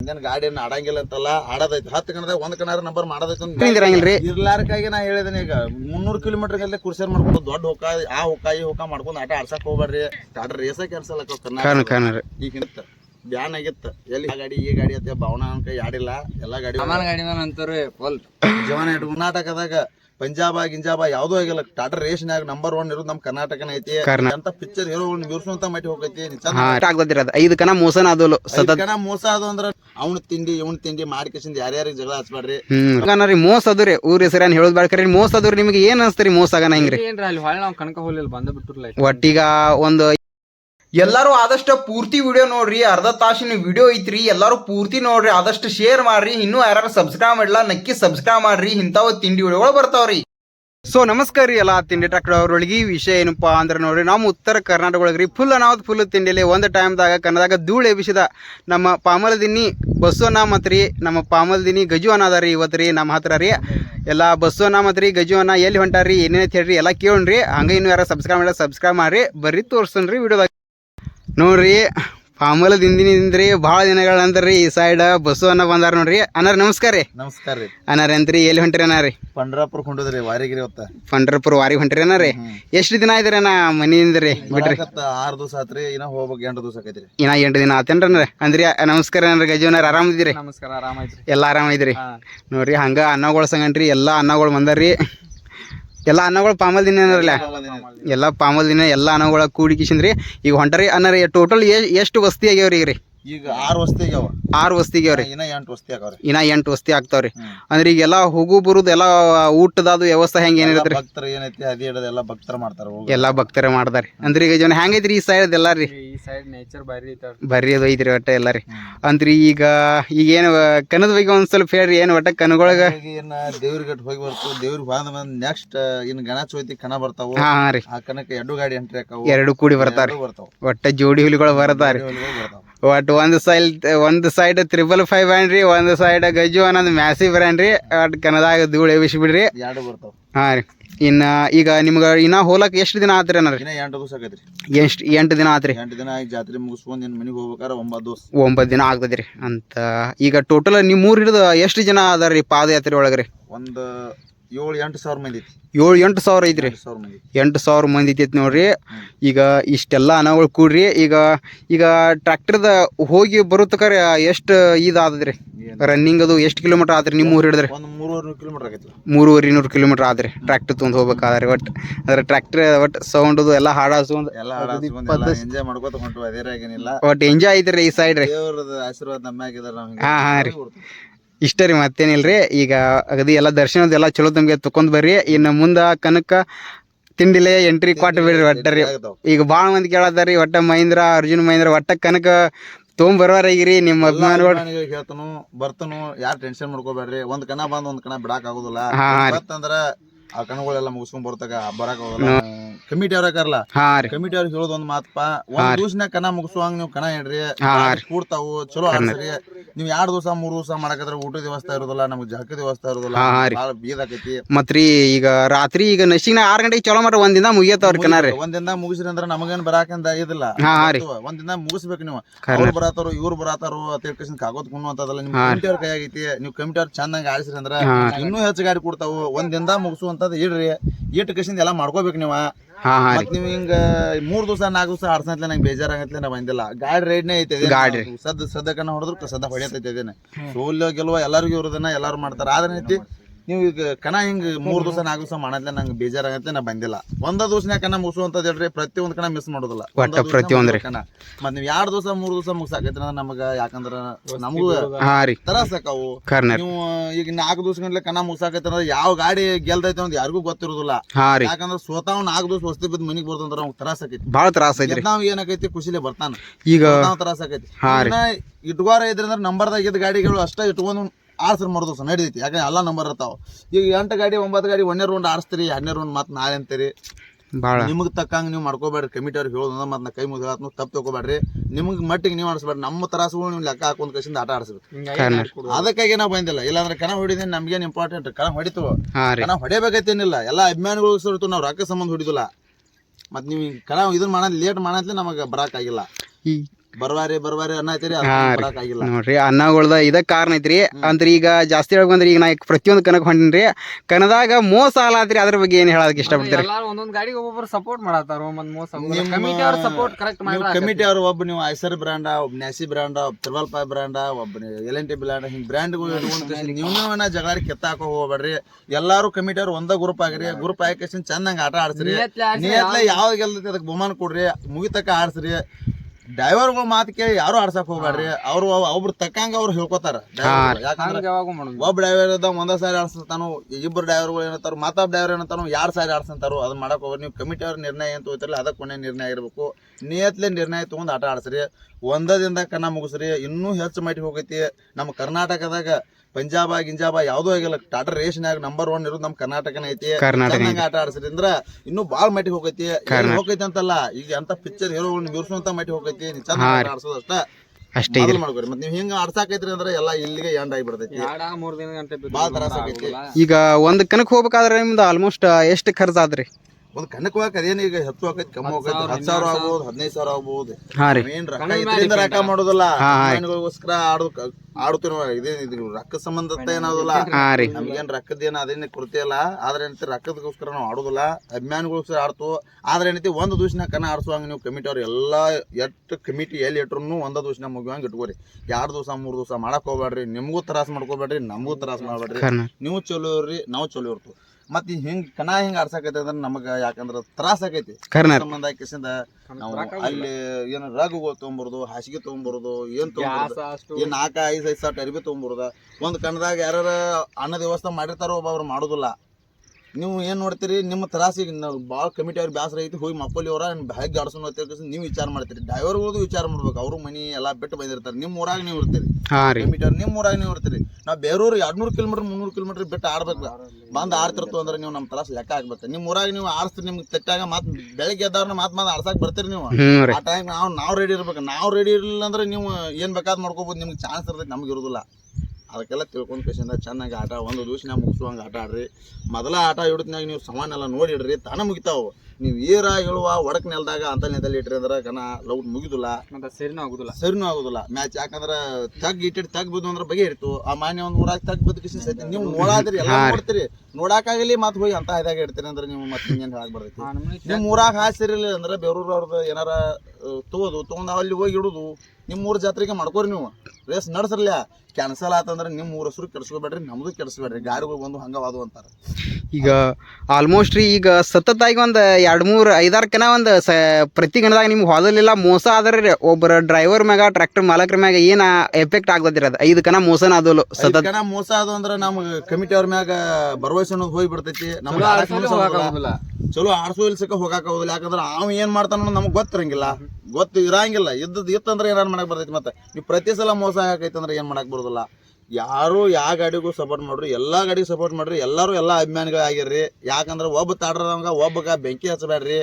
ಹಿಂದಿನ ಗಾಡಿಯನ್ನ ಆಡಂಗಿಲ್ಲ ಅಂತಲ್ಲ ಆಡೋದೈತಿ. ಹತ್ತು ಕಣದಾಗ ಒಂದ್ ಕಣಾರ ನಂಬರ್ ಮಾಡೋದೈತಿ ಅಂತ ಇರಂಗಿಲ್ರಿ ಇರ್ಲಾರ್ಕಾಗಿ ನಾ ಹೇಳಿದೀನಿ ಈಗ. ಮುನ್ನೂರು ಕಿಲೋಮೀಟರ್ ಗಂಟೆ ಕುರ್ಸರ್ ಮಾಡ್ಕೊಂಡು ದೊಡ್ಡ ಹೋಕ ಆ ಹೋಕ ಈ ಹೋಕ ಮಾಡ್ಕೊಂಡು ಆಟ ಆಡ್ಸಕ್ ಹೋಗ್ಬೇಡ್ರಿ ಆಟ ರೇಸ ಕೆಲ್ಸಲ್ಲ ಕರ್ನಾಟಕ ಈಗ ಹಿಂತ ಬ್ಯಾನ್ ಆಗಿತ್ತ. ಎಲ್ಲಿ ಗಾಡಿ ಈ ಗಾಡಿ ಅಂತ ಭಾವನಾ ಅನ್ಕೈ ಆಡಿಲ್ಲ. ಎಲ್ಲಾ ಗಾಡಿ ಗಾಡಿನ ಗಾಡಿ ಮೇಲೆ ಅಂತಾರ್ರಿ ಫುಲ್. ಜವಾನ ಇಟ್ಟು ಕರ್ನಾಟಕದಾಗ ಪಂಜಾಬ ಗಿಂಜಾಬ ಯಾವುದೂ ಆಗಿಲ್ಲ. ಟಾಟಾ ರೇಸ್ನ್ಯಾಗ ನಂಬರ್ ಒನ್ ಇರೋದು ನಮ್ ಕರ್ನಾಟಕನ ಐತಿ. ಕರ್ನಾ- ಅಂತ ಪಿಕ್ಚರ್ ಹೀರೋಗಳನ್ನ ಮೀರ್ಸುವಂತ ಮಟ್ಟಿ ಹೋಗೈತಿ. ಹಾ ಆಗ್ತದ್ರಿ ಅದ ಐದು ಕನ ಮೋಸನ ಅದಲು ಸತತ ಮೋಸ ಅದು ಅಂದ್ರ ಅವ್ನ ತಿಂಡಿ ಇವ್ನ ತಿಂಡಿ ಮಾಡ್ಕೇಸಿಂದ ಯಾರ್ಯಾರಿಗೆ ಜಗಳ ಹಚ್ಬೇಡ್ರಿ ಹ್ಮ್. ಹಂಗಾನ ರೀ ಮೋಸ ಅದು ರೀ. ಊರ್ ಹೆಸರು ಏನ್ ಹೇಳೋದ್ ಬೇಡ ಕರೀ. ಮೋಸ ಅದು ರೀ ನಿಮ್ಗೆ ಏನ್ ಅನ್ಸ್ತೀರಿ ಮೋಸ ಆಗನ ಹೆಂಗ್ರಿ? ಏನ್ರಿ ಅಲ್ಲಿ ನಾವ್ ಕಣಕ ಹೋಗ್ಲಿಲ್ಲ ಬಂದ ಬಿಟ್ಟಿರ್ಲ ಒಟ್ಟಿಗ ಒಂದು ಎಲ್ಲರೂ ಆದಷ್ಟು ಪೂರ್ತಿ ವಿಡಿಯೋ ನೋಡ್ರಿ, ಅರ್ಧ ತಾಸಿನ ವಿಡಿಯೋ ಐತ್ರಿ. ಎಲ್ಲರೂ ಪೂರ್ತಿ ನೋಡ್ರಿ, ಆದಷ್ಟು ಶೇರ್ ಮಾಡ್ರಿ. ಇನ್ನೂ ಯಾರು ಸಬ್ಸ್ಕ್ರೈಬ್ ಮಾಡಿಲ್ಲ, ನಕ್ಕಿ ಸಬ್ಸ್ಕ್ರೈಬ್ ಮಾಡ್ರಿ. ಇಂಥವು ತಿಂಡಿ ವಿಡಿಯೋಗಳು ಬರ್ತಾವ್ರಿ. ಸೊ ನಮಸ್ಕಾರ ರೀ ಎಲ್ಲ ತಿಂಡಿ ಟ್ರಾಕ್ಟರ್ ಅವ್ರೊಳಗೆ ವಿಷಯ ಏನಪ್ಪಾ ಅಂದ್ರೆ ನೋಡ್ರಿ, ನಮ್ಮ ಉತ್ತರ ಕರ್ನಾಟಕ ಒಳಗೆ ರೀ ಫುಲ್ ಅನಾವತ್ ಫುಲ್ ತಿಂಡಿಲಿ ಒಂದು ಟೈಮ್ದಾಗ ಕನ್ನಡದಾಗ ಧೂಳು ಎಬ್ಬಿಸಿದ ನಮ್ಮ ಪಾಮಲದಿನಿ ಬಸ್ಸು ಮತ್ತು ನಮ್ಮ ಪಾಮಲದಿನಿ ಗಜು ಅದ ರೀ ಇವತ್ತು ರೀ ನಮ್ಮ ಹತ್ರ ರೀ. ಎಲ್ಲ ಬಸ್ಸು ಮತ್ತು ಗಜು ಅನ್ನ ಎಲ್ಲಿ ಹೊಂಟಾರಿ ಏನೇನೈತೆ ಹೇಳ್ರಿ ಎಲ್ಲ ಕೇಳ್ರಿ ಹಂಗೆ ಇನ್ನೂ ಯಾರು ಸಬ್ಸ್ಕ್ರೈಬ್ ಮಾಡಿ ಸಬ್ಸ್ಕ್ರೈಬ್ ಮಾಡ್ರಿ. ಬರ್ರಿ ತೋರ್ಸನ್ ರೀ ವಿಡಿಯೋದಾಗ ನೋಡ್ರಿ ಫಾರ್ಮಲ್ ದಿಂದಿನ ದಿಂದ್ರಿ ಬಹಳ ದಿನಗಳ ನಂತರ ರೀ ಈ ಸೈಡ್ ಬಸವಣ್ಣ ಬಂದಾರ ನೋಡ್ರಿ. ಅನ್ನಾರ ನಮಸ್ಕಾರ ರೀ. ನಮಸ್ಕಾರ ರೀ. ಅನ್ನಾರ ಅಂತ್ರಿ ಎಲ್ಲಿ ಹೊಂಟ್ರಿ ಅಣ್ಣ ರೀ? ಪಂಡ್ರಾಪುರ ಕೊಂಡೋದ್ರಿ ವಾರಿಗಿರಿ ಹೊತ್ತ ಪಂಡ್ರಪುರ ವಾರಿ ಹೊಂಟ್ರಿ ಅಣ್ಣ ರೀ. ಎಷ್ಟು ದಿನ ಆಯ್ತು ಅಣ್ಣ ಮನೆಯಿಂದ ರೀ? ಬಿಟ್ರಿ ಆರು ದಿವಸ ಆತ್ರಿ ಇನ್ನ ಹೋಗ್ಬೇಕು ಎಂಟು ದಿವಸ ಆಕೈತ್ರಿ. ಇನ್ನ ಎಂಟು ದಿನ ಆತೇನ್ರ ಅಂದ್ರಿ ನಮಸ್ಕಾರ ಅನ್ನ ಗಜವನಾರ ಇದ್ರಿ ನಮಸ್ಕಾರ ಆರಾಮ ಐತ್ರಿ. ಎಲ್ಲ ಆರಾಮ ಐತ್ರಿ ನೋಡ್ರಿ ಹಂಗ ಅನ್ನಗಳು ಸಂಗನ್ರಿ ಎಲ್ಲ ಅನ್ನಗಳು ಬಂದಾರ್ರಿ. ಎಲ್ಲ ಅನ್ನಗಳು ಪಾಮಲ್ ದಿನ ಏನಾರಲ್ಲ? ಎಲ್ಲ ಪಾಮಲ್ ದಿನ ಎಲ್ಲ ಅನ್ನಗಳ ಕೂಡಿ ಈಗ ಹೊಂಟರಿ ಅನ್ನರಿ ಟೋಟಲ್ ಎಷ್ಟು ವಸ್ತಿ ಆಗ್ಯಾವ್ರಿ ಈಗ ರೀ? ಈಗ ಆರ್ ವಸ್ತಿ ಆಗ್ಯಾವ ಆರು ವಸ್ತಿ ಅವ್ರಿ. ಇನ್ನ ಎಂಟು ವಸ್ತಿ ಆಗ್ಯಾವ್ರಿ ಇನ್ನ ಎಂಟು ವಸ್ತಿ ಆಗ್ತಾವ್ರಿ. ಅಂದ್ರೆ ಈಗ ಎಲ್ಲಾ ಹೋಗು ಬರುದು ಎಲ್ಲ ಊಟದಾದು ವ್ಯವಸ್ಥೆ ಹೆಂಗ್ ಏನಿರತ್ರಿ ಭಕ್ತರ ಏನೈತಿ ಅದಿ ಎಲ್ಲ ಭಕ್ತರ ಮಾಡ್ತಾರ ಹೋಗಿ. ಎಲ್ಲಾ ಭಕ್ತರ ಮಾಡ್ತಾರಿ ಅಂದ್ರೆ ಈಗ ಜನ ಹೆಂಗೈತ್ರಿ ಈ ಸೈಡ್ ಎಲ್ಲ ರೀ? ಈ ಸೈಡ್ ನೇಚರ್ ಬಾರಿ ಅದು ಐತ್ರಿ ಒಟ್ಟ ಎಲ್ಲ ರೀ. ಅಂದ್ರಿ ಈಗ ಈಗ ಏನು ಕನದ ಬಗ್ಗೆ ಒಂದ್ ಸ್ವಲ್ಪ ಹೇಳ್ರಿ ಏನು ಒಟ್ಟ ಕನಗೊಳಗ ಏನ ಏನ ದೇವ್ರಿಗೆ ಹೋಗಿ ಬರ್ತು ದೇವ್ರಿಗೆ ಹೋದ ಬಂದ್ ನೆಕ್ಸ್ಟ್ ಇನ್ ಗಣ ಚೋತಿ ಕಣ ಬರ್ತಾವ. ಹಾ ರೀ. ಆ ಕಣಕ್ಕೆ ಎರಡು ಗಾಡಿ ಎಂಟ್ರಿ ಎರಡು ಕೂಡಿ ಬರ್ತಾರ ಒಟ್ಟ ಜೋಡಿ ಹುಲಿಗಳು ಬರ್ತಾರಿ ದೇವ್ರುಗಳು ಬರ್ತಾವು ಒಟ್ ಒಂದು ಸೈಡ್ ಒಂದ್ ಸೈಡ್ ತ್ರಿಬಲ್ ಫೈವ್ ಅನ್ರಿ ರೀ ಒಂದ್ ಸೈಡ್ ಗಜ್ಜು ಅನ್ನೋದು ಮ್ಯಾಸಿ ಬ್ರ್ಯಾಂಡ್ ರೀ. ಒಟ್ ಕನ್ನದಾಗ ಧೂಳು ಎಬಿಸಿ ಬಿಡ್ರಿ ಎರಡು ಬರ್ತಾವೆ. ಹಾ ರೀ. ಇನ್ನ ಈಗ ನಿಮ್ಗ ಇನ್ನ ಹೋಲಕ್ ಎಷ್ಟು ದಿನ ಆತ್ರಿ ಅನ್ನ ಎಂಟು ದಿವಸ ಆಗೈತ್ರಿ. ಎಷ್ಟು ಎಂಟು ದಿನ ಆತ್ರಿ? ಎಂಟು ದಿನ ಜಾತ್ರೆ ಮುಗಿಸ್ಕೊಂಡು ನಿನ್ನ ಮನೆಗೆ ಹೋಗ್ಬೇಕಾರ ಒಂಬತ್ತು ದಿವಸ. ಒಂಬತ್ತು ದಿನ ಆಗ್ತದ್ರಿ ಅಂತ ಈಗ ಟೋಟಲ್ ನಿಮ್ಮ ಊರ್ ಹಿಡಿದು ಎಷ್ಟು ಜನ ಅದಾರ್ರಿ ಪಾದಯಾತ್ರೆ ಒಳಗ್ರಿ? ಒಂದ್ ಏಳು ಎಂಟು ಸಾವಿರ ಮಂದಿ ಐತಿ. ಏಳು ಎಂಟು ಸಾವಿರ ಐತ್ರಿ. ಸಾವಿರ ಮಂದಿ ಎಂಟು ಸಾವಿರ ಮಂದಿ ಐತಿ ನೋಡ್ರಿ. ಈಗ ಇಷ್ಟೆಲ್ಲ ಅನಗಳು ಕೂಡ್ರಿ. ಈಗ ಈಗ ಟ್ರ್ಯಾಕ್ಟರ್ದ ಹೋಗಿ ಬರುತ್ತಕಾರ ಎಷ್ಟು ಇದಾದ್ರಿ ರನ್ನಿಂಗ್ ಅದು ಎಷ್ಟು ಕಿಲೋಮೀಟರ್ ಆದ್ರಿ ನಿಮ್ಮ ಊರು ಹಿಡಿದ್ರೆ? ಒಂದ್ ಮೂರುವರೆ ಕಿಲೋಮೀಟರ್ ಆಗೈತಿ ಮೂರುವರೆ ನೂರು ಕಿಲೋಮೀಟರ್ ಆದ್ರಿ ಟ್ರ್ಯಾಕ್ಟರ್ ತೊಗೊಂಡು ಹೋಗ್ಬೇಕಾದ್ರೆ. ಒಟ್ಟು ಅದ್ರ ಟ್ರ್ಯಾಕ್ಟರ್ ಒಟ್ಟು ಸೌಂಡ್ ಅದು ಎಲ್ಲ ಆಡಾಸ್ಕೊಂಡ್ ಎಲ್ಲ ಎಂಜಾಯ್ ಮಾಡ್ಕೊತ ಹೊಂಟು ಅದೇರಾಗೇನಿಲ್ಲ ಒಟ್ಟು ಎಂಜಾಯ್ ಐತ್ರಿ ಈ ಸೈಡ್ ರೀ. ದೇವ್ರದ ಆಶೀರ್ವಾದ ನಮ್ಮ ಮ್ಯಾಗಿದಾರ ನಮಗೆ ಹಾ, ಹಾ ರೀ. ಇಷ್ಟ ರೀ ಮತ್ತೇನಿಲ್ರಿ. ಈಗ ಅಗದಿ ಎಲ್ಲ ದರ್ಶನದ ಎಲ್ಲ ಚಲೋ ತಮಗೆ ತಕೊಂಡ್ ಬರ್ರಿ. ಇನ್ನು ಮುಂದ ಕನಕ ತಿಂಡಿಲೆ ಎಂಟ್ರಿ ಕೊಟ್ಟು ಬಿಡ್ರಿ ಒಟ್ಟ ರೀ. ಈಗ ಭಾಳ ಮಂದಿ ಕೇಳತ್ತಾರಿ ಒಟ್ಟ ಮಹೇಂದ್ರ ಅರ್ಜುನ್ ಮಹೇಂದ್ರ ಒಟ್ಟ ಕನಕ ತೊಗೊಂಬರ್ವಾರ ನಿಮ್ಮ ರೀ ಅಭಿಮಾನಿಗಳು ಅಭಿಮಾನ ಹೇಳ್ತಾನು ಬರ್ತನು ಯಾರು ಟೆನ್ಷನ್ ಮಾಡ್ಕೋಬೇಡ್ರಿ. ಒಂದ್ ಕಣ ಬಂದ್ ಒಂದ್ ಕಣ ಬಿಡಾಕ್ ಆಗುದಿಲ್ಲ. ಆ ಕಣಗಳೆಲ್ಲ ಮುಗಿಸ್ಕೊಂಡ್ ಬರ್ತಾಗ ಬರಾಕ್ ಕಮಿಟಿ ಅವ್ರ ಕರ್ಲ ಕಮಿಟಿ ಅವ್ರಿಗೆ ಹೇಳೋದ್ ಒಂದ್ ಮಾತಪ್ಪ. ಒಂದ್ ದಿವ್ಸನ್ಯಾಗ ಕಣ ಮುಗಿಸುವಂಗ ನೀವು ಕಣ ಹೇಳ್ರಿ ಕೂಡ್ತಾವು ಚಲೋ ಆಡ್ಸ್ರಿ ನೀವ್ ಎರಡ್ ದಿವಸ ಮೂರ್ ದಿವಸ ಮಾಡಕತ್ರ ಊಟದ ವ್ಯವಸ್ಥೆ ಇರೋದಿಲ್ಲ ನಮ್ಗೆ ಜಳಕದ ವ್ಯವಸ್ಥೆ ಇರೋದಿಲ್ಲ. ಬಾಳ ರೀ. ಬಾಳ ಮತ್ರಿ ಈಗ ರಾತ್ರಿ ಈಗ ನಶಿನ ಆರ್ ಗಂಟೆಗೆ ಚಲೋ ಮಾಡ್ರಿ ಒಂದಿನ ಮುಗಿಯತ್ತವ್ರಿ ಕಣ ರೀ. ಒಂದ್ ದಿನ ಮುಗಿಸ್ರಿ ಅಂದ್ರ ನಮಗೇನ್ ಬರಾಕಂದ ಇದಿಲ್ಲ. ಹಾ, ಹಾ ರೀ. ಒಂದ್ ದಿನ ಮುಗಿಸ್ಬೇಕು ನೀವು. ಅವ್ರು ಬರಾತಾರು ಇವ್ರು ಬರಾತಾರು ತಿಳ್ಕೇಶನ್ ಕಾಗೋದ್ ಕುಣ್ಣು ಅಂತದಲ್ಲ ನಿಮ್ ಕಮಿಟಿ ಅವ್ರ ಕೈಯಾಗೈತಿ ನೀವು ಕಮಿಟಿ ಅವ್ರ ಚಂದಂಗ ಆಡಿಸ್ರಿ ಅಂದ್ರ ಇನ್ನೂ ಹೆಚ್ಚು ಗಾಡಿ ಕೊಡ್ತಾವು. ಒಂದ್ ದಿನದ ಮುಗಿಸುವಂತದ್ ಇಡ್ರಿ ಇಟ್ಟು ಕಸಿಂದ ಎಲ್ಲ ಮಾಡ್ಕೋಬೇಕು ನೀವು. ಹಾ ಹಾ ರೀ ಮತ್ ನೀವ್ ಹಿಂಗ ಮೂರ್ ದಿವಸ ನಾಲ್ಕು ದಿವಸ ಆಡ್ಸಂತ್ಲೆ ನಂಗೆ ಬೇಜಾರಾಗತ್ಲೆ ನಾ ಬಂದಿಲ್ಲ. ಗಾಡಿ ರೈಡ್ನೇ ಐತೆ ಇದೇನ್ ಗಾಡಿ. ಸದ್ ಸದಕನ ಹೊಡೆದ್ರು ಸದ್ಯ ಹೊಡಿಯತೈತೆ ಇದೇನೆ ಸೋಲ್ ಗೆಲುವ ಎಲ್ಲರಿಗೂ ಇರೋದನ್ನ ಎಲ್ಲಾರು ಮಾಡ್ತಾರ. ಆದ್ರೆ ಐತಿ ನೀವು ಈಗ ಕಣ ಹಿಂಗ ಮೂರ್ ದಿವಸ ನಾಲ್ಕು ದಿವಸ ಮಾಡತ್ಲೆ ನಂಗೆ ಬೇಜಾರಾಗತ್ತೆ ನಾ ಬಂದಿಲ್ಲ. ಒಂದ ದಿವಸನ್ಯಾಗ ಕಣ ಮುಗಿಸುವಂತದ್ ಹೇಳ್ರಿ ಪ್ರತಿಯೊಂದ್ ಕಣ ಮಿಸ್ ಮಾಡೋದಿಲ್ಲ. ಒಟ್ಟ ದಿವ್ಸನ್ಯಾಗ ಪ್ರತಿಯೊಂದ್ ರೀ. ಕಣ. ಮತ್ ನೀವು ಎರಡ್ ದಿವಸ ಮೂರ್ ದಿವಸ ಮುಗಿಸಾಕೈತಿ ಅಂದ್ರೆ ನಮಗ ಯಾಕಂದ್ರ ನಮಗೂ ಹಾ ರೀ. ತರಾಸ್ ಆಕಾವು. ನೀವು ಈಗ ನಾಲ್ಕು ದಿವಸ ಗಂಟ್ಲೆ ಕಣ ಮುಗಿಸಾಕೈತಿ ಅಂದ್ರೆ ಯಾವ ಗಾಡಿ ಗೆಲ್ದೈತೆ ಅಂತ ಯಾರಿಗೂ ಗೊತ್ತಿರೋದಿಲ್ಲ. ಹಾ ರೀ. ಯಾಕಂದ್ರೆ ಸ್ವತಃ ನಾಲ್ಕು ದಿವಸ ಹೊಸ್ತಿ ಬಿದ್ದು ಮನಿಗ್ ಬರ್ತಂದ್ರ ಅವ್ನಿಗೆ ತ್ರಾಸ ಆಕೈತಿ. ಭಾಳ ತ್ರಾಸ ಐತ್ರಿ. ನಾವ್ ಏನಾಕೈತಿ ಖುಷಿಲೇ ಬರ್ತಾನ. ಈಗ ನಾವ್ ತ್ರಾಸ ಆಕೈತಿ. ಇಟ್ಕೋರ ಇದ್ರಂದ್ರ ನಂಬರ್ದಾಗ ಇದ್ದ ಗಾಡಿಗಳು ಅಷ್ಟ ಇಟ್ಕೊಂಡು ಆರ್ಸ್ರ ಮರು ದಿವಸ ನಡೀತಿ ಯಾಕಂದ್ರೆ ಎಲ್ಲ ನಂಬರ್ ಇರ್ತಾವ. ಈಗ ಎಂಟು ಗಾಡಿ ಒಂಬತ್ತು ಗಾಡಿ ಒಂದೇ ರೌಂಡ್ ಆರಿಸ್ತೀರಿ ಎರಡನೇ ರೌಂಡ್ ಮತ್ತೆ ನಾಳೆ ಅಂತೀರಿ. ಭಾಳ ನಿಮ್ಗೆ ತಕ್ಕಂಗೆ ನೀವು ಮಾಡ್ಕೋಬೇಡ್ರಿ ಕಮಿಟಿ ಅವ್ರಿಗೆ ಹೇಳೋದು ಮತ್ತೆ ನಾ ಕೈ ಮುಗಿದು ಹೇಳತ್ನು ತಪ್ಪು ತಗೋಬೇಡ್ರಿ ನಿಮ್ಗೆ ಮಟ್ಟಿಗೆ ನೀವು ಆಡಿಸ್ಬೇಡ್ರಿ ನಮ್ಮ ತ್ರಾಸುಗಳು ನೀವು ಲೆಕ್ಕ ಹಾಕೊಂಡ್ ಕಸಿಂದ ಆಟ ಆಡಿಸ್ಬೇಕು. ಅದಕ್ಕಾಗಿ ನಾವು ಬಂದಿಲ್ಲ. ಇಲ್ಲಾಂದ್ರೆ ಕಣ ಹೊಡಿದೇನೆ ನಮ್ಗೇನು ಇಂಪಾರ್ಟೆಂಟ್ ಕಣ ಹೊಡಿತು ಕಣ ಹೊಡಿಬೇಕೈತೇನಿಲ್ಲ. ಎಲ್ಲ ಅಭಿಮಾನಿಗಳು ಸೇರ್ತು ನಾವು ರೊಕ್ಕ ಸಂಬಂಧ ಹೊಡಿದಿಲ್ಲ. ಮತ್ತೆ ನೀವು ಕಣ ಇದನ್ನ ಮಾಡೋದು ಲೇಟ್ ಮಾಡೋದ್ಲೆ ನಮಗೆ ಬರಕ್ಕಾಗಿಲ್ಲ ಈ ಬರ್ವಾರಿ ಬರ್ವಾರಿ ಅನ್ನತ್ತೀರಿ ಆಗಿಲ್ಲ ನೋಡ್ರಿ ಅನ್ನಗಳ್ದ ಇದ ಕಾರಣ ಐತ್ರಿ. ಅಂದ್ರೆ ಈಗ ಜಾಸ್ತಿ ಹೇಳಕ್ ಬಂದ್ರೆ ಈಗ ನಾ ಈಗ ಪ್ರತಿಯೊಂದು ಕನಕ್ ಹೊಂಟಿನ್ರಿ. ಕನದಾಗ ಮೋಸ ಆಲಾತ್ರಿ ಅದ್ರ ಬಗ್ಗೆ ಏನ್ ಹೇಳಕ್ ಇಷ್ಟಪಡ್ತೀರಿ? ಎಲ್ಲಾರು ಒಂದೊಂದು ಗಾಡಿಗೆ ಒಬ್ಬೊಬ್ರು ಸಪೋರ್ಟ್ ಮಾಡತ್ತಾರ ಒಂದ್ ಮೋಸ ಕಮಿಟಿ ಅವ್ರ ಸಪೋರ್ಟ್ ಕರೆಕ್ಟ್ ನೀವು ಮಾಡಿ ಕಮಿಟಿ ಅವ್ರು ಒಬ್ಬ ನೀವು ಐಸರ್ ಬ್ರ್ಯಾಂಡ ಒಬ್ಬ ನ್ಯಾಸಿ ಬ್ರ್ಯಾಂಡ ಒಬ್ಬ ತ್ರಿವಲ್ ಫೈವ್ ಬ್ರ್ಯಾಂಡ ಒಬ್ಬ ಎಲ್ ಎನ್ ಟಿ ಬ್ರ್ಯಾಂಡ್ ಹಿಂಗ್ ಬ್ರ್ಯಾಂಡ್ಗಳು ಇಟ್ಕೊಂಡು ನೀವು ನೀವನ್ನ ಕೆತ್ತ ಕೆತ್ತಾಕ ಹೋಗ್ಬೇಡ್ರಿ. ಎಲ್ಲಾರು ಕಮಿಟಿ ಅವ್ರು ಒಂದ ಗ್ರೂಪ್ ಆಗ್ರಿ. ಗ್ರೂಪ್ ಆಯ್ಕೆ ಚಂದಂಗ ಆಟ ಆಡ್ಸ್ರಿ. ನಿಯತ್ಲೆ ಯಾವ ಗೆಲ್ತೈತಿ ಅದಕ್ಕೆ ಬಹುಮಾನ ಕೊಡ್ರಿ. ಮುಗಿತಕ್ಕ ಆಡ್ಸ್ರಿ. ಡ್ರೈವರ್ಗಳ ಮಾತು ಕೇಳಿ ಯಾರು ಆಡ್ಸಕ್ ಹೋಗ್ಬೇಡ್ರಿ ಅವ್ರು ಒಬ್ರು ತಕ್ಕಂಗ ಅವ್ರು ಹೇಳ್ಕೊತಾರ. ಯಾಕಂದ್ರ ಒಬ್ಬ ಡ್ರೈವರ್ ಇದ್ದ ಒಂದ ಸಾರಿ ಆಡ್ಸ್ತಾನು ಇಬ್ಬರು ಡ್ರೈವರ್ಗಳು ಏನಂತಾರ ಮತ್ತೊಬ್ಬ ಡ್ರೈವರ್ ಏನಂತಾನು ಯಾರು ಸಾರಿ ಆಡ್ಸಂತಾರೋ ಅದನ್ನ ಮಾಡಕ್ ಹೋಗ್ರಿ ನೀವು ಕಮಿಟಿ ಅವ್ರ ನಿರ್ಣಯ ಅಂತ ತಗೋತಿರಲ್ಲ ಅದಕ್ಕೆ ಕೊನೆ ನಿರ್ಣಯ ಇರಬೇಕು ನಿಯತ್ಲೆ ನಿರ್ಣಯ ತಗೊಂಡ್ ಆಟ ಆಡ್ಸ್ರಿ. ದಿನದಾಗ ಕನ್ನ ಮುಗಿಸ್ರಿ. ಇನ್ನೂ ಹೆಚ್ಚು ಮಟ್ಟಿಗೆ ಹೋಗೈತಿ. ನಮ್ಮ ಕರ್ನಾಟಕದಾಗ ಪಂಜಾಬ ಗಿಂಜಾಬ ಯಾವುದೂ ಆಗಿಲ್ಲ. ಟಾಟಾ ರೇಷನ್ಯಾಗ ನಂಬರ್ ಒನ್ ಇರೋದು ನಮ್ಮ ಕರ್ನಾಟಕನ ಐತಿ. ಕರ್ನಾಟಕ ಆಟ ಆಡ್ಸ್ರಿ ಅಂದ್ರ ಇನ್ನೂ ಬಾಳ್ ಮಟ್ಟಿಗೆ ಹೋಗೈತಿ. ಹೋಗೈತಿ ಅಂತಲ್ಲ ಈಗ ಅಂತ ಪಿಕ್ಚರ್ ಹೀರೋಗಳನ್ನ ಬಿರ್ಸುವಂತ ಮಟ್ಟಿಗೆ ಹೋಗೈತಿ. ನೀವು ಆಡ್ಸೋದಷ್ಟ ಅಷ್ಟ. ಮಾಡ್ಕೊರಿ ಮತ್ತೆ ನೀವು ಹಿಂಗ ಆಡ್ಸಾಕೈತ್ರಿ ಅಂದ್ರೆ ಎಲ್ಲ ಇಲ್ಲಿಗೆ ಎಂಡ್ ಆಗಿಬಿಡ್ತೈತಿ. ಮೂರ್ ದಿನ ಗಂಟೆ ತ್ರಾಸ ಆಗೈತಿ. ಈಗ ಒಂದ್ ಕನಕ್ ಹೋಗ್ಬೇಕಾದ್ರೆ ನಿಮ್ದು ಆಲ್ಮೋಸ್ಟ್ ಎಷ್ಟು ಖರ್ಚು ಆದ್ರಿ ಒಂದ್ ಹೋಗಕ್ ಅದೇನ್ ಈಗ ಹೆಚ್ಚು ಆಕೈತಿ ಕಮ್ಮಿ ಆಕೈತಿ ಹತ್ತು ಸಾವಿರ ಆಗ್ಬೋದು ಹದಿನೈದು ಸಾವಿರ ಆಗ್ಬೋದು. ಮೇನ್ ರೊಕ್ಕ ಇದರಿಂದ ರೊಕ್ಕ ಮಾಡೋದಿಲ್ಲ ಹಾ, ಹಾ. ಅಭಿಮಾನಿಗಳಿಗೋಸ್ಕರ ಆಡು ಆಡ್ತೀವಿ ನಾವು ಇದೇ ರೊಕ್ಕ ಸಂಬಂಧ ಏನಾಗೋದಿಲ್ಲ. ನಮ್ಗೇನ್ ರೊಕ್ಕದ ಏನ ಅದೇನ ಕೊರತೆ ಇಲ್ಲ. ಆದ್ರೆ ಏನೈತಿ ರೊಕ್ಕದಗೋಸ್ಕರ ನಾವು ಆಡೋದಿಲ್ಲ. ಅಭಿಮಾನಿಗೋಸ್ಕರ ಆಡ್ತು ಆದ್ರೆ ಏನೈತಿ ಒಂದು ದಿವಸನ ಕನ್ನ ಆಡ್ಸುವಂಗ ನೀವು ಕಮಿಟಿ ಅವ್ರು ಎಲ್ಲಾ ಎಷ್ಟು ಕಮಿಟಿ ಎಲ್ಲಿ ಇಟ್ರು ಒಂದ ದಿವಸನ ಮುಗಿಯುವಂಗ ಇಟ್ಕೋರಿ. ಎರಡು ದಿವಸ ಮೂರ್ ದಿವಸ ಮಾಡಕ್ ಹೋಗ್ಬೇಡ್ರಿ. ನಿಮ್ಗೂ ತ್ರಾಸ ಮಾಡ್ಕೋಬೇಡ್ರಿ ನಮಗೂ ತ್ರಾಸ ಮಾಡ್ಬೇಡ್ರಿ. ನೀವು ಚಲೋ ಇರ್ರಿ ನಾವು ಚಲೋ ಇರ್ತು ಮತ್ತೆ ಹಿಂಗ್ ಕಣ ಹಿಂಗ್ ಆಡ್ಸಕೈತಿ ಅಂದ್ರೆ ನಮಗ ಯಾಕಂದ್ರ ತ್ರಾಸ ಆಕೈತಿ. ಕರ್ನಾರ್ ಸಂಬಂಧ ಆಕಿಸಿಂದ ನಾವು ಅಲ್ಲಿ ಏನ್ ರಗುಗಳು ತೊಗೊಂಬರೋದು ಹಾಸಿಗೆ ತೊಗೊಂಬರೋದು ಏನ್ ತೊಗೊಂಬರೋದು ಏನ್ ನಾಲ್ಕ ಐದ್ ಐದ್ ಸಾವಿರ ಅರಿಬಿ ತೊಗೊಂಬರೋದ. ಒಂದ್ ಕಣದಾಗ ಯಾರ ಅನ್ನದ ವ್ಯವಸ್ಥೆ ಮಾಡಿರ್ತಾರೋ ಒಬ್ಬ ಮಾಡೋದಿಲ್ಲ. ನೀವು ಏನ್ ನೋಡ್ತೀರಿ ನಿಮ್ಮ ತರಾಸಿಗೆ ನಾವು ಭಾಳ ಕಮಿಟಿ ಅವ್ರ ಬ್ಯಾಸರ ಐತಿ ಹೋಗಿ ಮಪ್ಪಲ್ಲಿ ಅವರ ಬ್ಯಾಗ್ ಆಡ್ಸೋಣ ಅಂತ ನೀವು ವಿಚಾರ ಮಾಡ್ತೀರಿ. ಡ್ರೈವರ್ಗಳದು ವಿಚಾರ ಮಾಡ್ಬೇಕು ಅವ್ರು ಮನಿ ಎಲ್ಲಾ ಬಿಟ್ಟು ಬಂದಿರ್ತಾರೆ. ನಿಮ್ಮ ಊರಾಗ ನೀವು ಇರ್ತೀರಿ. ಕಮಿಟಿ ಅವ್ರು ನಿಮ್ಮ ಊರಾಗ ನೀವು ಇರ್ತೀರಿ. ನಾವು ಬೇರೂರು ಎರಡ್ನೂರು ಕಿಲೋಮೀಟರ್ ಮುನ್ನೂರು ಕಿಲೋಮೀಟರ್ ಬಿಟ್ಟು ಆಡ್ಬೇಕು. ಬಂದ್ ಆಡ್ತಿರ್ತು ಅಂದ್ರೆ ನೀವು ನಮ್ಮ ತ್ರಾಸ ಲೆಕ್ಕ ಆಗ್ಬೇಕು. ನಿಮ್ಮ ಊರಾಗ ನೀವು ಆಡ್ಸ್ತೀರಿ ನಿಮ್ಗೆ ತೆಟ್ಟಾಗ ಮಾತ್ ಬೆಳಗ್ಗೆ ಎದ್ದವ್ರನ್ನ ಮಾತ್ ಮಾತ್ ಆಡ್ಸಕ್ ಬರ್ತೀರಿ ನೀವು. ಆ ಟೈಮ್ ನಾವು ನಾವು ರೆಡಿ ಇರ್ಬೇಕು. ನಾವು ರೆಡಿ ಇರಲಿಲ್ಲ ಅಂದ್ರೆ ನೀವು ಏನ್ ಬೇಕಾದ್ ಮಾಡ್ಕೋಬಹುದು ನಿಮ್ಗೆ ಚಾನ್ಸ್ ಇರ್ತೈತಿ ನಮ್ಗೆ ಇರೋದಿಲ್ಲ. ಅದಕ್ಕೆಲ್ಲ ತಿಳ್ಕೊಂಡ್ ಕೇಸಿಂದ ಚೆನ್ನಾಗಿ ಆಟ, ಒಂದು ದಿವಸ ಮುಗಿಸುವಂಗ ಆಟ ಆಡ್ರಿ. ಮೊದಲ ಆಟ ಇಡತ್ನಾಗ ನೀವು ಸಮಾನ ಎಲ್ಲ ನೋಡಿ ಇಡ್ರಿ ತಾನ ಮುಗಿತಾವು. ನೀವು ಏರ ಹೇಳುವ ಒಡಕ್ ನೆಲದಾಗ ಅಂತ ನೆಲದಲ್ಲಿ ಇಟ್ರಿ ಅಂದ್ರೆ ಕನ ಲೌಟ್ ಮುಗಿದಿಲ್ಲ. ಮತ್ತೆ ಸರಿನೂ ಆಗುದಿಲ್ಲ. ಸರಿನೂ ಆಗುದಿಲ್ಲ. ಮ್ಯಾಚ್ ಯಾಕಂದ್ರೆ ತಗ್ ಇಟ್ಟಿಟ್ಟು ತಗ್ ಬಿದ್ದು ಅಂದ್ರೆ ಬಗೆ ಇರ್ತು ಆ ಮಾನ್ಯ ಒಂದು ಊರಾಗ ತಗ್ ಬಿದ್ದು ಕಿಸಿ ಸೈತಿ ನೀವು ನೋಡಾದ್ರಿ ಎಲ್ಲ ನೋಡ್ತೀರಿ. ನೋಡಾಕಾಗಲಿ ಮತ್ತೆ ಹೋಗಿ ಅಂತ ಇದಾಗ ಇಡ್ತೀರಿ ಅಂದ್ರೆ ನೀವು ಮತ್ತೆ ಹಿಂಗೇನು ಹೇಳಕ್ ಬರ್ತೈತಿ. ನಿಮ್ಮ ಊರಾಗ ಹಾಸಿರಿಲ್ಲ ಅಂದ್ರೆ ಬೇರೂರ್ ಅವ್ರದ್ದು ಏನಾರ ತಗೋದು ತಗೊಂಡ್ ಅಲ್ಲಿ ಹೋಗಿ ಇಡುದು. ನಿಮ್ಮ ಊರ ಜಾತ್ರೆಗೆ ಮಾಡ್ಕೋರಿ ನೀವು. ರೇಸ್ ನಡ್ಸರ್ಲ ಕ್ಯಾನ್ಸಲ್ ಆತಂದ್ರೆ ನಿಮ್ಮ ಊರ ಹೆಸರು ಕೆಡ್ಸ್ಕೊಬೇಡ್ರಿ ನಮ್ದು ಕೆಡ್ಸ್ಬೇಡ್ರಿ. ಗಾಡಿಗಳು ಬಂದು ಹಂಗವಾದು ಅಂತಾರೆ. ಈಗ ಆಲ್ಮೋಸ್ಟ್ ರೀ ಈಗ ಸತತಾಗಿ ಒಂದು ಎರಡು ಮೂರು ಐದಾರು ಕಿನ ಒಂದು ಸ ಪ್ರತಿ ಗಣದಾಗ ನಿಮ್ಗೆ ಹೊದಲಿಲ್ಲ ಮೋಸ ಆದ್ರೆ ರೀ. ಒಬ್ಬರ ಡ್ರೈವರ್ ಮ್ಯಾಗ ಟ್ರ್ಯಾಕ್ಟರ್ ಮಾಲಕರ ಮ್ಯಾಗ ಏನು ಎಫೆಕ್ಟ್ ಆಗ್ತದ್ರಿ ಅದು? ಐದು ಕನ ಮೋಸನ ಆದಲು ಸತತ. ಮೋಸ ಅದು ಅಂದ್ರೆ ನಮ್ಗೆ ಕಮಿಟಿ ಅವ್ರ ಮ್ಯಾಗ ಭರವಸೆ ಅನ್ನೋದು ಹೋಗಿ ಬಿಡ್ತೈತಿ. ನಮ್ಗೆ ಚಲೋ ಆರ್ಸೋ ಇಲ್ಸಕ್ಕೆ ಆಗೋದಿಲ್ಲ. ಹೋಗಾಕ ಹೋಗುದಿಲ್ಲ ಯಾಕಂದ್ರೆ ಅವ ಏನ್ ಮಾಡ್ತಾನ ನಮ್ಗೆ ಗೊತ್ತಿರಂಗಿಲ್ಲ. ಗೊತ್ತು ಇರಂಗಿಲ್ಲ. ಇದ್ದದ್ ಇತ್ತಂದ್ರೆ ಏನಾರು ಮಾಡಕ್ ಬರ್ತೈತಿ ಮತ್ತೆ. ನೀವು ಪ್ರತಿ ಸಲ ಮೋಸ ಆಗೈತೆ ಅಂದ್ರೆ ಏನ್ ಮಾಡಕ್ ಬರೋದಿಲ್ಲ. ಯಾರು ಯಾವ ಗಾಡಿಗೂ ಸಪೋರ್ಟ್ ಮಾಡ್ರಿ ಎಲ್ಲಾ ಗಾಡಿಗೂ ಸಪೋರ್ಟ್ ಮಾಡ್ರಿ ಎಲ್ಲರೂ ಎಲ್ಲಾ ಅಭಿಮಾನಿಗಳಾಗಿರ್ರಿ ಯಾಕಂದ್ರೆ ಒಬ್ಬ ತಾಡ್ರದಂಗ ಒಬ್ಬಗ ಬೆಂಕಿ ಹಚ್ಚಬೇಡ್ರಿ.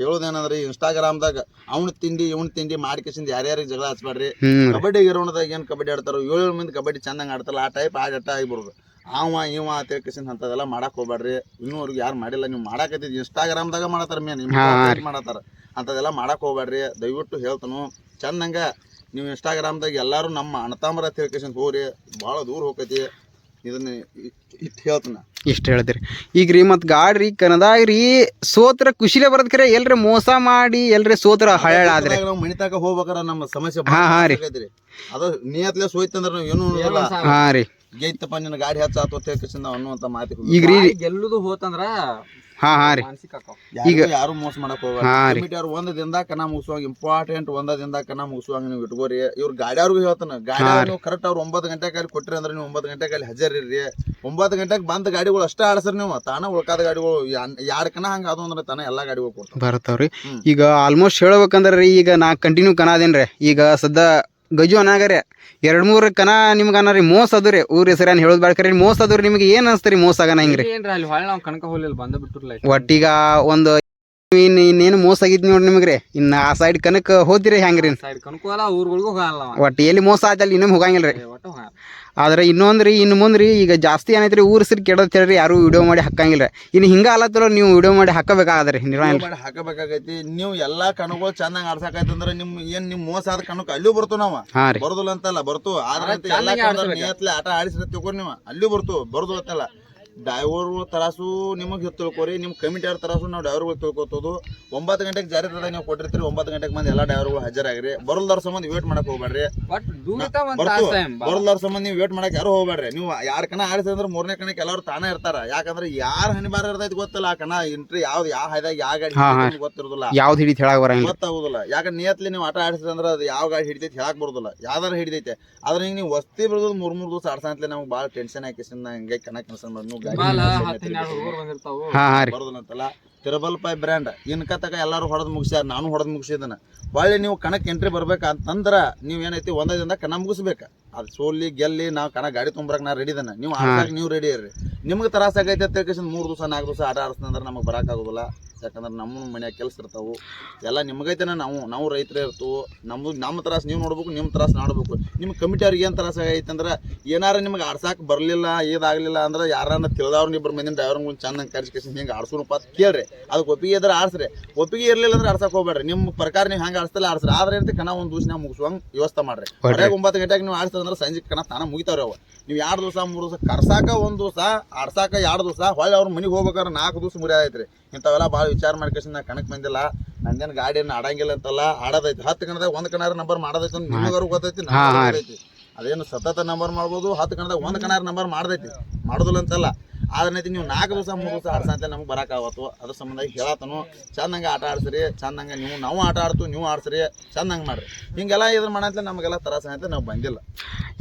ಹೇಳೋದೇನಂದ್ರೆ ಇನ್ಸ್ಟಾಗ್ರಾಮ್ದಾಗ ಅವ್ನ ತಿಂಡಿ ಇವ್ನ ತಿಂಡಿ ಮಾಡ್ಕೇಸಿಂದ ಯಾರ್ಯಾರಿಗೆ ಜಗಳ ಹಚ್ಬೇಡ್ರಿ ಕಬಡ್ಡಿ ಗಿರೋಣದಾಗ ಏನ್ ಕಬಡ್ಡಿ ಆಡ್ತಾರೋ ಏಳು ಮಂದಿ ಕಬಡ್ಡಿ ಚಂದಂಗ ಆಡ್ತಾರಲ್ಲ ಆ ಟೈಪ್ ಆಡಟ ಆಗಿಬಿಡುದು. ಅವ ಇವ ತಿಳ್ಕಸಿಂದ ಅಂತದೆಲ್ಲ ಮಾಡಕ್ಕೆ ಹೋಗ್ಬೇಡ್ರಿ. ಇನ್ನೂ ಅವ್ರಿಗೆ ಯಾರು ಮಾಡಿಲ್ಲ ನೀವು ಮಾಡಾಕತ್ತಿದ್ ಇನ್ಸ್ಟಾಗ್ರಾಮ್ದಾಗ ಮಾಡತ್ತಾರ ಮೇನ್ ಮಾಡತ್ತಾರ. ಅಂತದೆಲ್ಲ ಮಾಡಕ್ಕೆ ಹೋಗ್ಬೇಡ್ರಿ. ದಯವಿಟ್ಟು ಹೇಳ್ತನು ಚಂದಂಗ ನೀವು ಇನ್ಸ್ಟಾಗ್ರಾಮ್ದಾಗ ಎಲ್ಲರೂ ನಮ್ಮ ಅಣ್ಣತಾಮರ ತಿಳ್ಕೇಶನ್ ಹೋಗ್ರಿ ಭಾಳ ದೂರ ಹೋಗ್ತೈತಿ. ಇದನ್ನ ಇಟ್ಟು ಹೇಳ್ತಾನ. ಇಷ್ಟು ಹೇಳ್ತೀರಿ. ಈಗ ರೀ ಮತ್ತು ಗಾಡ್ರಿ ರೀ ಕನದಾಗ ರೀ ಸೋತ್ರ ಖುಷಿಲೇ ಬರೋದ್ ಕರೆ ಎಲ್ರಿ ಮೋಸ ಮಾಡಿ ಎಲ್ರಿ ಸೋತ್ರ ಹಳ್ಳ ಆದ್ರೆ. ನಾವು ಮನಿತಾಗ ಹೋಗ್ಬೇಕಾರ ನಮ್ಮ ಸಮಸ್ಯೆ ಹಾ, ಹಾ ರೀ. ಆಗೈತ್ರಿ ಅದು ನಿಯತ್ಲೆ ಸೋಯ್ತಂದ್ರೆ ನಾವು ಏನು ಅನ್ನೋದಿಲ್ಲ. ಹಾಂ ರೀ. ಗೈತಪ್ಪ ನಿನ್ನ ಗಾಡಿ ಹಚ್ಚಾತು ತಿಳ್ಕಸಿಂದ ಅನ್ನುವಂತ ಮಾತು ಈಗ ರೀ ಗೆಲ್ಲುದು ಹೋತಂದ್ರ ಹಾಂ ಹಾ ರೀ. ಮಾನಸಿಕ ಆಕಾವ್. ಯಾರು ಮೋಸ ಮಾಡಕ್ ಹೋಗ್ಬಾರ್ದು ಹಾ ರೀ. ಕಮಿಟಿ ಅವ್ರು ಒಂದ್ ಮುಗಿಸುವಾಗ ಇಂಪಾರ್ಟೆಂಟ್ ಒಂದ ದಿನದಾಗ ನಾ ಮುಗಿಸುವಾಗ ನೀವು ಇಟ್ಕೋರಿ. ಇವ್ರ ಗಾಡಿಯವ್ರಿಗೂ ಹೇಳ್ತಾನ ಗಾಡಿ ನೀವು ಕರೆಕ್ಟ್ ಅವ್ರು ಒಂಬತ್ತು ಗಂಟೆ ಕಾಲಿ ಕೊಟ್ರಿ ಅಂದ್ರೆ ನೀವು ಒಂಬತ್ತು ಗಂಟೆ ಕಾಲಿ ಹಾಜರಿರ್ರಿ. ಒಂಬತ್ತು ಗಂಟೆಗೆ ಬಂದ ಗಾಡಿಗಳು ಅಷ್ಟೇ ಆಡ್ಸ್ರಿ ನೀವು. ತಾನ ಉಳ್ಕಾದ ಗಾಡಿಗಳು ಯಾರ್ ಕನ ಹಂಗ ಅದು ಅಂದ್ರೆ ತಾನ ಎಲ್ಲಾ ಗಾಡಿಗಳು ಕೊಡ್ತಾವ. ಬರ್ತಾವ್ರಿ. ಹ್ಮ್. ಈಗ ಆಲ್ಮೋಸ್ಟ್ ಹೇಳ್ಬೇಕಂದ್ರೆ ರೀ ಈಗ ನಾ ಕಂಟಿನ್ಯೂ ಕನಾದೇನ್ರಿ ಈಗ ಸದ್ದ ಗಜು ಅನಾಗರೆ. ಎರಡು ಮೂರು ಕನ ನಿಮ್ಗೆ ಅನ್ನರಿ ಮೋಸ ಅದು ರೀ ಊರ ಹೆಸರು ಏನು ಹೇಳೋದು ಬೇಡ್ಕರಿ ಮೋಸ ಅದು ರೀ ನಿಮಗೆ. ಏನು ಅನ್ಸ್ತೀರಿ ಮೋಸ ಆಗನ ಹಿಂಗ್ರಿ? ಏನ್ರಿ ಅಲ್ಲಿ ನಾವು ಬಂದ ಬಿಟ್ಟಿರ್ಲ ಒಟ್ಟೀಗ ಒಂದು ಇನ್ನು ಇನ್ನೇನು ಮೋಸ ಆಗಿದ್ ನೋಡಿ ನಿಮಗೆ ಇನ್ನು ಆ ಸೈಡ್ ಕನಕ ಹೋದಿರಿ ಹೆಂಗ್ರಿ? ಸೈಡ್ ಅಲ್ಲ ಊರುಗಳಿಗೂ ಹೋಗಲ್ಲ ಅವ. ಒಟ್ಟು ಎಲ್ಲಿ ಮೋಸ ಆಯ್ತಲ್ಲಿ ಇನ್ನೊಮ್ಮೆ ಹೋಗಂಗಿಲ್ಲ ರೀ ಒಟ್ಟು ಹೋಗಲ್ಲ. ಆದ್ರೆ ಇನ್ನೊಂದ್ರಿ ಇನ್ನು ಮುಂದ್ರಿ ಈಗ ಜಾಸ್ತಿ ಏನಾಯ್ತು ರೀ ಊರು ಸಿರಿ ಕೆಡೋದು ಹೇಳ್ರಿ ಯಾರು ವಿಡಿಯೋ ಮಾಡಿ ಹಾಕಂಗಿಲ್ಲ ಇನ್ನು ಹಿಂಗ ಅಲ್ಲತ್ತಲ್ಲ ನೀವು ವಿಡಿಯೋ ಮಾಡಿ ಹಾಕಬೇಕಾದ್ರೆ ನಿರ್ವಹಣೆ ಮಾಡಿ ಹಾಕಬೇಕಾಗೈತಿ. ನೀವು ಎಲ್ಲಾ ಕಣಗಳು ಚೆನ್ನಾಗಿ ಆಡ್ಸಕೈತಿ ಅಂದ್ರೆ ನಿಮ್ ಏನ್ ನಿಮ್ ಮೋಸ ಆದ ಕಣಕ್ ಅಲ್ಲೂ ಬರ್ತು ನಾವ. ಬರ್ದಲ್ಲ ರೀ. ಅಂತಲ್ಲ ಬರ್ತು ಆದ್ರೆ ಎಲ್ಲಾ ಆಟ ಆಡಿಸ್ರಿ ತಿಳ್ಕೊಂಡು ನೀವು. ಅಲ್ಲೂ ಬರ್ತು ಬರೋದಿಲ್ಲ ಅಂತಲ್ಲ. ಡ್ರೈವರ್ಗಳು ತರಾಸು ನಿಮಗೆ ತಿಳ್ಕೊರಿ ನಿಮ್ಮ ಕಮಿಟಿ ಅವ್ರ ತರಾಸು ನಾವು ಡ್ರೈವರ್ಗಳು ತಿಳ್ಕೊತೋದು ಒಂಬತ್ತು ಗಂಟೆಗೆ ಜಾರಿ ತದ ನೀವು ಕೊಟ್ಟಿರ್ತೀರಿ ಒಂಬತ್ತು ಗಂಟೆಗೆ ಮಂದಿ ಎಲ್ಲಾ ಡ್ರೈವರ್ಗಳು ಹಾಜರಾಗಿರಿ. ಬರಲ್ದಾರ ಸಂಬಂಧ ವೇಟ್ ಮಾಡಕ್ ಹೋಗ್ಬೇಡ್ರಿ. ಬರೋಲ್ದಾರ ಸಂಬಂಧ ನೀವು ವೇಟ್ ಮಾಡಕ್ ಯಾರು ಹೋಗ್ಬೇಡ್ರಿ. ನೀವು ಯಾರ ಕಣ ಆಡಿಸಿ ಅಂದ್ರೆ ಮೂರನೇ ಕಣಕ್ಕೆ ಎಲ್ಲರೂ ತಾನೇ ಇರ್ತಾರ. ಯಾಕಂದ್ರೆ ಯಾರ್ ಹನಿಬಾರ ಇರ್ತೈತಿ ಗೊತ್ತಿಲ್ಲ. ಆ ಕಣ ಎಂಟ್ರಿ ಯಾವ್ದು ಯಾವ ಹೈದಾಗ ಯಾವ ಗಾಡಿ ಗೊತ್ತಿರೋದಿಲ್ಲ. ಯಾವ್ದು ಹಿಡಿತ ಹೇಳಕ್ ಬರಂಗಿಲ್ಲ. ಗೊತ್ತಾಗುದಿಲ್ಲ. ಯಾಕಂದ್ರೆ ನಿಯತ್ಲಿ ನೀವು ಆಟ ಆಡಿಸಿದ್ರೆ ಅಂದ್ರೆ ಅದು ಯಾವ ಗಾಡಿ ಹಿಡಿತೈತಿ ಹೇಳಕ್ ಬರೋದಿಲ್ಲ. ಯಾವ್ದಾರ ಹಿಡಿದೈತೆ ಆದ್ರೆ ಹಿಂಗೆ ನೀವು ವಸ್ತಿ ಬಿಡೋದು ಮೂರ್ ಮೂರ್ ದಿವಸ ಆಡ್ಸಂತಲೇ ನಮ್ಗೆ ಭಾಳ ಟೆನ್ಷನ್ ಹಾಕಿಸಿಂದ ಹಂಗೆ ಕಣ ಕೆಲಸ ಮಾಡಿ ಹಾ ಹಾ ರೀ. ಬರೋದಿಲ್ಲ ತಿರುಬಲ್ ಪೈ ಬ್ರ್ಯಾಂಡ್ ಇನ್ಕ ತಕ ಎಲ್ಲಾರು ಹೊಡೆದ್ ಮುಗಿಸ್ಯಾರ ನಾನು ಹೊಡೆದ್ ಮುಗಿಸಿದನ. ಹೊಳ್ಳಿ ನೀವು ಕಣಕ್ಕೆ ಎಂಟ್ರಿ ಬರ್ಬೇಕಂತಂದ್ರ ನೀವು ಏನೈತಿ ಒಂದೇ ದಿನ ಕಣ ಮುಗಿಸ್ಬೇಕ. ಅದು ಸೋಲಿ ಗೆಲ್ಲಿ ನಾವು ಕಣ ಗಾಡಿ ತುಂಬರಕ್ ನಾ ರೆಡಿ ಇದ್ದಾನೆ ನೀವು ಆಡ್ಸಕ್ ನೀವು ರೆಡಿ ಇರ್ರಿ. ನಿಮ್ಗೆ ತ್ರಾಸ ಆಗೈತೆ ಮೂರ್ ತಿಳ್ಕೇಶನ್ ಮೂರು ದಿವಸ ನಾಲ್ಕು ದಿವಸ ಆಟ ನಮಗ್ ನಮಗೆ ಬರೋಕ್ಕಾಗೋದಿಲ್ಲ ಯಾಕಂದ್ರೆ ನಮ್ಮ ಮನ್ಯಾಗ ಕೆಲಸ ಇರ್ತಾವು. ಎಲ್ಲ ನಿಮಗೈತೆನ ನಾವು ನಾವು ರೈತರೇ ಇರ್ತವು. ನಮ್ದು ನಮ್ಮ ತ್ರಾಸ ನೀವು ನೋಡ್ಬೇಕು ನಿಮ್ಮ ತ್ರಾಸ ನೋಡ್ಬೇಕು. ನಿಮ್ಮ ಕಮಿಟಿ ಅವ್ರಿಗೆ ಏನು ತ್ರಾಸ ಆಗೈತೆ ಅಂದ್ರೆ ಏನಾರ ನಿಮ್ಗೆ ಆಡ್ಸಕ್ಕೆ ಬರಲಿಲ್ಲ ಇದಾಗಲಿಲ್ಲ ಅಂದ್ರೆ ಯಾರನ್ನ ತಿಳಿದವ್ರು ಇಬ್ಬರು ಮಂದಿನ ಒಂದು ಚಂದ ಕರ್ಸ್ಕೇಸಿ ಹಿಂಗೆ ಆಡ್ಸೋಣಪ್ಪ ಅಂತ ಕೇಳ್ರಿ. ಅದಕ್ಕೆ ಒಪ್ಪಿಗೆ ಇದ್ರೆ ಆಡ್ಸ್ರಿ. ಒಪ್ಪಿಗೆ ಇರಲಿಲ್ಲ ಅಂದ್ರೆ ಆಡ್ಸಕ್ಕೆ ಹೋಗ್ಬೇಡ್ರಿ. ನಿಮ್ಮ ಪ್ರಕಾರ ನೀವು ಹೆಂಗೆ ಆಡ್ಸ್ತಲ್ಲ ಆಡ್ಸ್ರಿ. ಆದ್ರೆ ಏನಂತ ಕಣ ಒಂದು ದಿವಸ ಮುಗಿಸುವಂಗೆ ವ್ಯವಸ್ಥೆ ಮಾಡ್ರಿ. ಹೊರಗೆ ಒಂಬತ್ತು ಗಂಟೆಗೆ ನೀವು ಆಡಿಸ್ತಂದ್ರೆ ಸಂಜೆ ಕಣ ತಾನ ಮುಗಿತಾವ್ರಿ ಅವ. ನೀವು ಎರಡು ದಿವಸ ಮೂರು ದಿವಸ ಕರ್ಸಾಕ ಒಂದು ದಿವಸ ಆಡ್ಸಾಕ ಎರಡು ದಿವಸ ಹೊಳ್ಳಿ ಅವ್ರ ಮನೆಗೆ ಹೋಗ್ಬೇಕಾದ್ರೆ ನಾಲ್ಕು ದಿವಸ ಮುರಿಯಾದೈತ್ರಿ ಇಂಥವೆಲ್ಲ ಭಾಳ ವಿಚಾರ ಮಾಡ್ಕೇಸಿ ನಾ ಕಣಕ್ಕೆ ಬಂದಿಲ್ಲ. ನಂದೇನು ಗಾಡಿಯನ್ನು ಆಡಂಗಿಲ್ಲ ಅಂತಲ್ಲ ಆಡೋದೈತಿ. ಹತ್ತು ಕಣದಾಗ ಒಂದು ಕಣಾರ ನಂಬರ್ ಮಾಡೋದೈತಿ ಅಂತ ನಿಮಗಾರು ಗೊತ್ತೈತಿ ಗೊತ್ತೈತಿ. ಅದೇನು ಸತತ ನಂಬರ್ ಮಾಡ್ಬೋದು ಹತ್ತು ಕಣದಾಗ ಒಂದು ಕಣಾರ ನಂಬರ್ ಮಾಡ್ದೈತಿ. ಮಾಡೋದಿಲ್ಲ ಅಂತಲ್ಲ. ಆದ್ರೆ ನೀವು ನಾಲ್ಕು ದಿವಸ ಮೂರು ದಿವಸ ಆಡ್ಸಂತ ನಮ್ಗೆ ಬರೋಕ್ಕಾಗತ್ತು ಅದ್ರ ಸಂಬಂಧ ಹೇಳತ್ತನು ಚಂದಂಗೆ ಆಟ ಆಡ್ಸ್ರಿ ಚಂದಂಗೆ ನೀವು ನಾವು ಆಟ ಆಡ್ತು ನೀವು ಆಡ್ಸ್ರಿ ಚಂದಂಗೆ ಮಾಡ್ರಿ. ಹಿಂಗೆಲ್ಲ ಇದ್ರ ಮಾಡಂತ ನಮಗೆಲ್ಲ ತ್ರಾಸ ಅಂತ ನಾವು ಬಂದಿಲ್ಲ.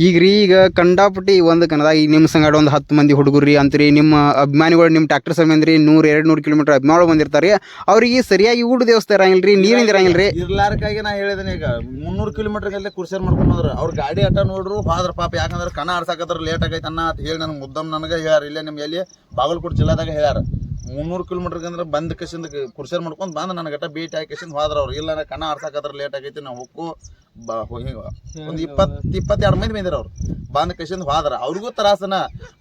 ಈಗ ರೀ ಈಗ ಕಂಡಾಪಟ್ಟಿ ಒಂದು ಕನ್ನಡ ಈಗ ನಿಮ್ಮ ಸಂಗಡ ಒಂದು ಹತ್ತು ಮಂದಿ ಹುಡುಗರು ಅಂತ್ರಿ ನಿಮ್ಮ ಅಭಿಮಾನಿಗಳು ನಿಮ್ಮ ಟ್ರಾಕ್ಟರ್ ಸಂಬಂಧ ನೂರು ಎರಡು ನೂರು ಕಿಲೋಮೀಟರ್ ಅಭಿಮಾನಿಗಳು ಬಂದಿರ್ತಾರೆ ಅವ್ರಿಗೆ ಸರಿಯಾಗಿ ಊಟ ದೇವಸ್ಥಾನ ಇರಂಗಿಲ್ಲ ರೀ ನೀರಿಂದ ಇರಂಗಿಲ್ಲ ರೀ. ಇರ್ಲಾರಕ್ಕಾಗಿ ನಾ ಹೇಳಿದ್ದೀನಿ ಈಗ ಮುನ್ನೂರು ಕಿಲೋಮೀಟರ್ ಗಲ್ಲೇ ಕುರ್ಸಿಯರ್ ಮಾಡ್ಕೊಂಡು ಬಂದ್ರು. ಅವ್ರ ಗಾಡಿ ಆಟ ನೋಡ್ರು ಹೋದ್ರ ಪಾಪ ಯಾಕಂದ್ರೆ ಕಣ ಆಡ್ಸಾಕತ್ರ ಲೇಟ್ ಆಗೈತೆ ಅನ್ನ ಅಂತ ಹೇಳಿ ನನಗೆ ಮುದ್ದಮ್ ನನಗೆ ಯಾರು ಇಲ್ಲೇ ನಿಮ್ಮ ಎಲ್ಲಿ? ಬಾಗಲಕೋಟೆ ಜಿಲ್ಲಾದಾಗ ಹೇಳ್ಯಾರ, ಮುನ್ನೂರು ಕಿಲೋಮೀಟರ್ ಅಂದ್ರೆ ಬಂದ ಕಸಿಂದ ಕುರ್ಸಿಯರ್ ಮಾಡ್ಕೊಂಡು ಬಂದು ನನ್ನ ಗಟ್ಟ ಭೇಟಿ ಹಾಕಿಸಿಂದ ಹೋದ್ರ ಅವ್ರು. ಇಲ್ಲ ಕಣ ಆಡ್ಸಾಕತ್ರ ಲೇಟ್ ಆಗೈತಿ, ನಾವು ಹೋಗು ಬಾ ಹೋಗಿ ಒಂದು ಇಪ್ಪತ್ತು ಇಪ್ಪತ್ತೆರಡು ಮಂದಿ ಬಂದಿರ ಅವ್ರು. ಬಂದ ಕಶಿಂದ ಹೋದ್ರ. ಅವ್ರಿಗೂ ತ್ರಾಸನ.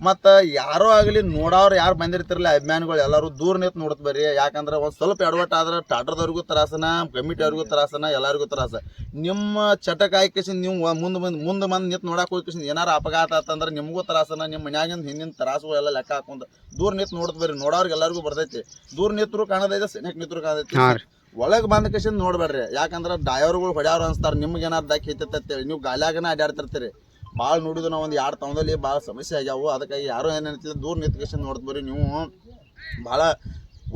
ಮತ್ತು ಯಾರೋ ಆಗಲಿ ನೋಡೋರು ಯಾರು ಬಂದಿರ್ತಿರಲ್ಲ ಅಭಿಮಾನಿಗಳು ಎಲ್ಲರೂ ದೂರ ನಿಂತು ನೋಡ್ತ ಬರ್ರಿ. ಯಾಕಂದ್ರೆ ಒಂದು ಸ್ವಲ್ಪ ಎಡವಟ್ ಆದ್ರೆ ಟಾಟರ್ದವ್ರಿಗೂ ತ್ರಾಸನ ಕಮಿಟಿ ಅವ್ರಿಗೂ ತ್ರಾಸನ ಎಲ್ಲರಿಗೂ ತ್ರಾಸ. ನಿಮ್ಮ ಚಟಕಾಯಿ ಕಶಿಂದ ನೀವು ಮುಂದೆ ಬಂದು ಮುಂದೆ ಬಂದು ನಿಂತು ನೋಡಕ್ಕೆ ಕಶಿಂದ ಏನಾರ ಅಪಘಾತ ಆತಂದ್ರೆ ನಿಮಗೂ ತ್ರಾಸನ ನಿಮ್ಮ ಮನ್ಯಾಗಿಂದ ಹಿಂದಿನ ತ್ರಾಸು ಎಲ್ಲ ಲೆಕ್ಕ ಹಾಕೊಂಡು ದೂರ ನಿಂತು ನೋಡ್ತ ಬರ್ರಿ. ನೋಡೋರ್ಗೆ ಎಲ್ಲರಿಗೂ ಬರ್ತೈತಿ. ದೂರ ನಿಂತರು ಕಾಣದೈತೆ ಸೆನೆಕ್ ನಿಂತರು ಕಾಣದೈತಿ. ಒಳಗೆ ಬಂದ ಕಸಿಂದ ನೋಡ್ಬೇಡ್ರಿ ಯಾಕಂದ್ರೆ ಡ್ರೈವರ್ಗಳು ಹೊಡ್ಯಾವ್ರು ಅನ್ಸ್ತಾರೆ. ನಿಮ್ಗೆ ಏನಾರು ದಾಕಿ ಐತಂತೇಳಿ ನೀವು ಗಾಲ್ಯಾಗನ ಅಡ್ಡಾಡ್ತಿರ್ತೀರಿ ಭಾಳ ನೋಡಿದ್ರು ನಾವು ಒಂದು ಎರಡು ತಗೊಂಡಲ್ಲಿ ಭಾಳ ಸಮಸ್ಯೆ ಆಗ್ಯಾವು. ಅದಕ್ಕಾಗಿ ಯಾರು ಏನೇನಿಲ್ಲ ದೂರ ನಿಂತ ಕಸಿಂದ ನೋಡ್ತ ಬರ್ರಿ ನೀವು. ಭಾಳ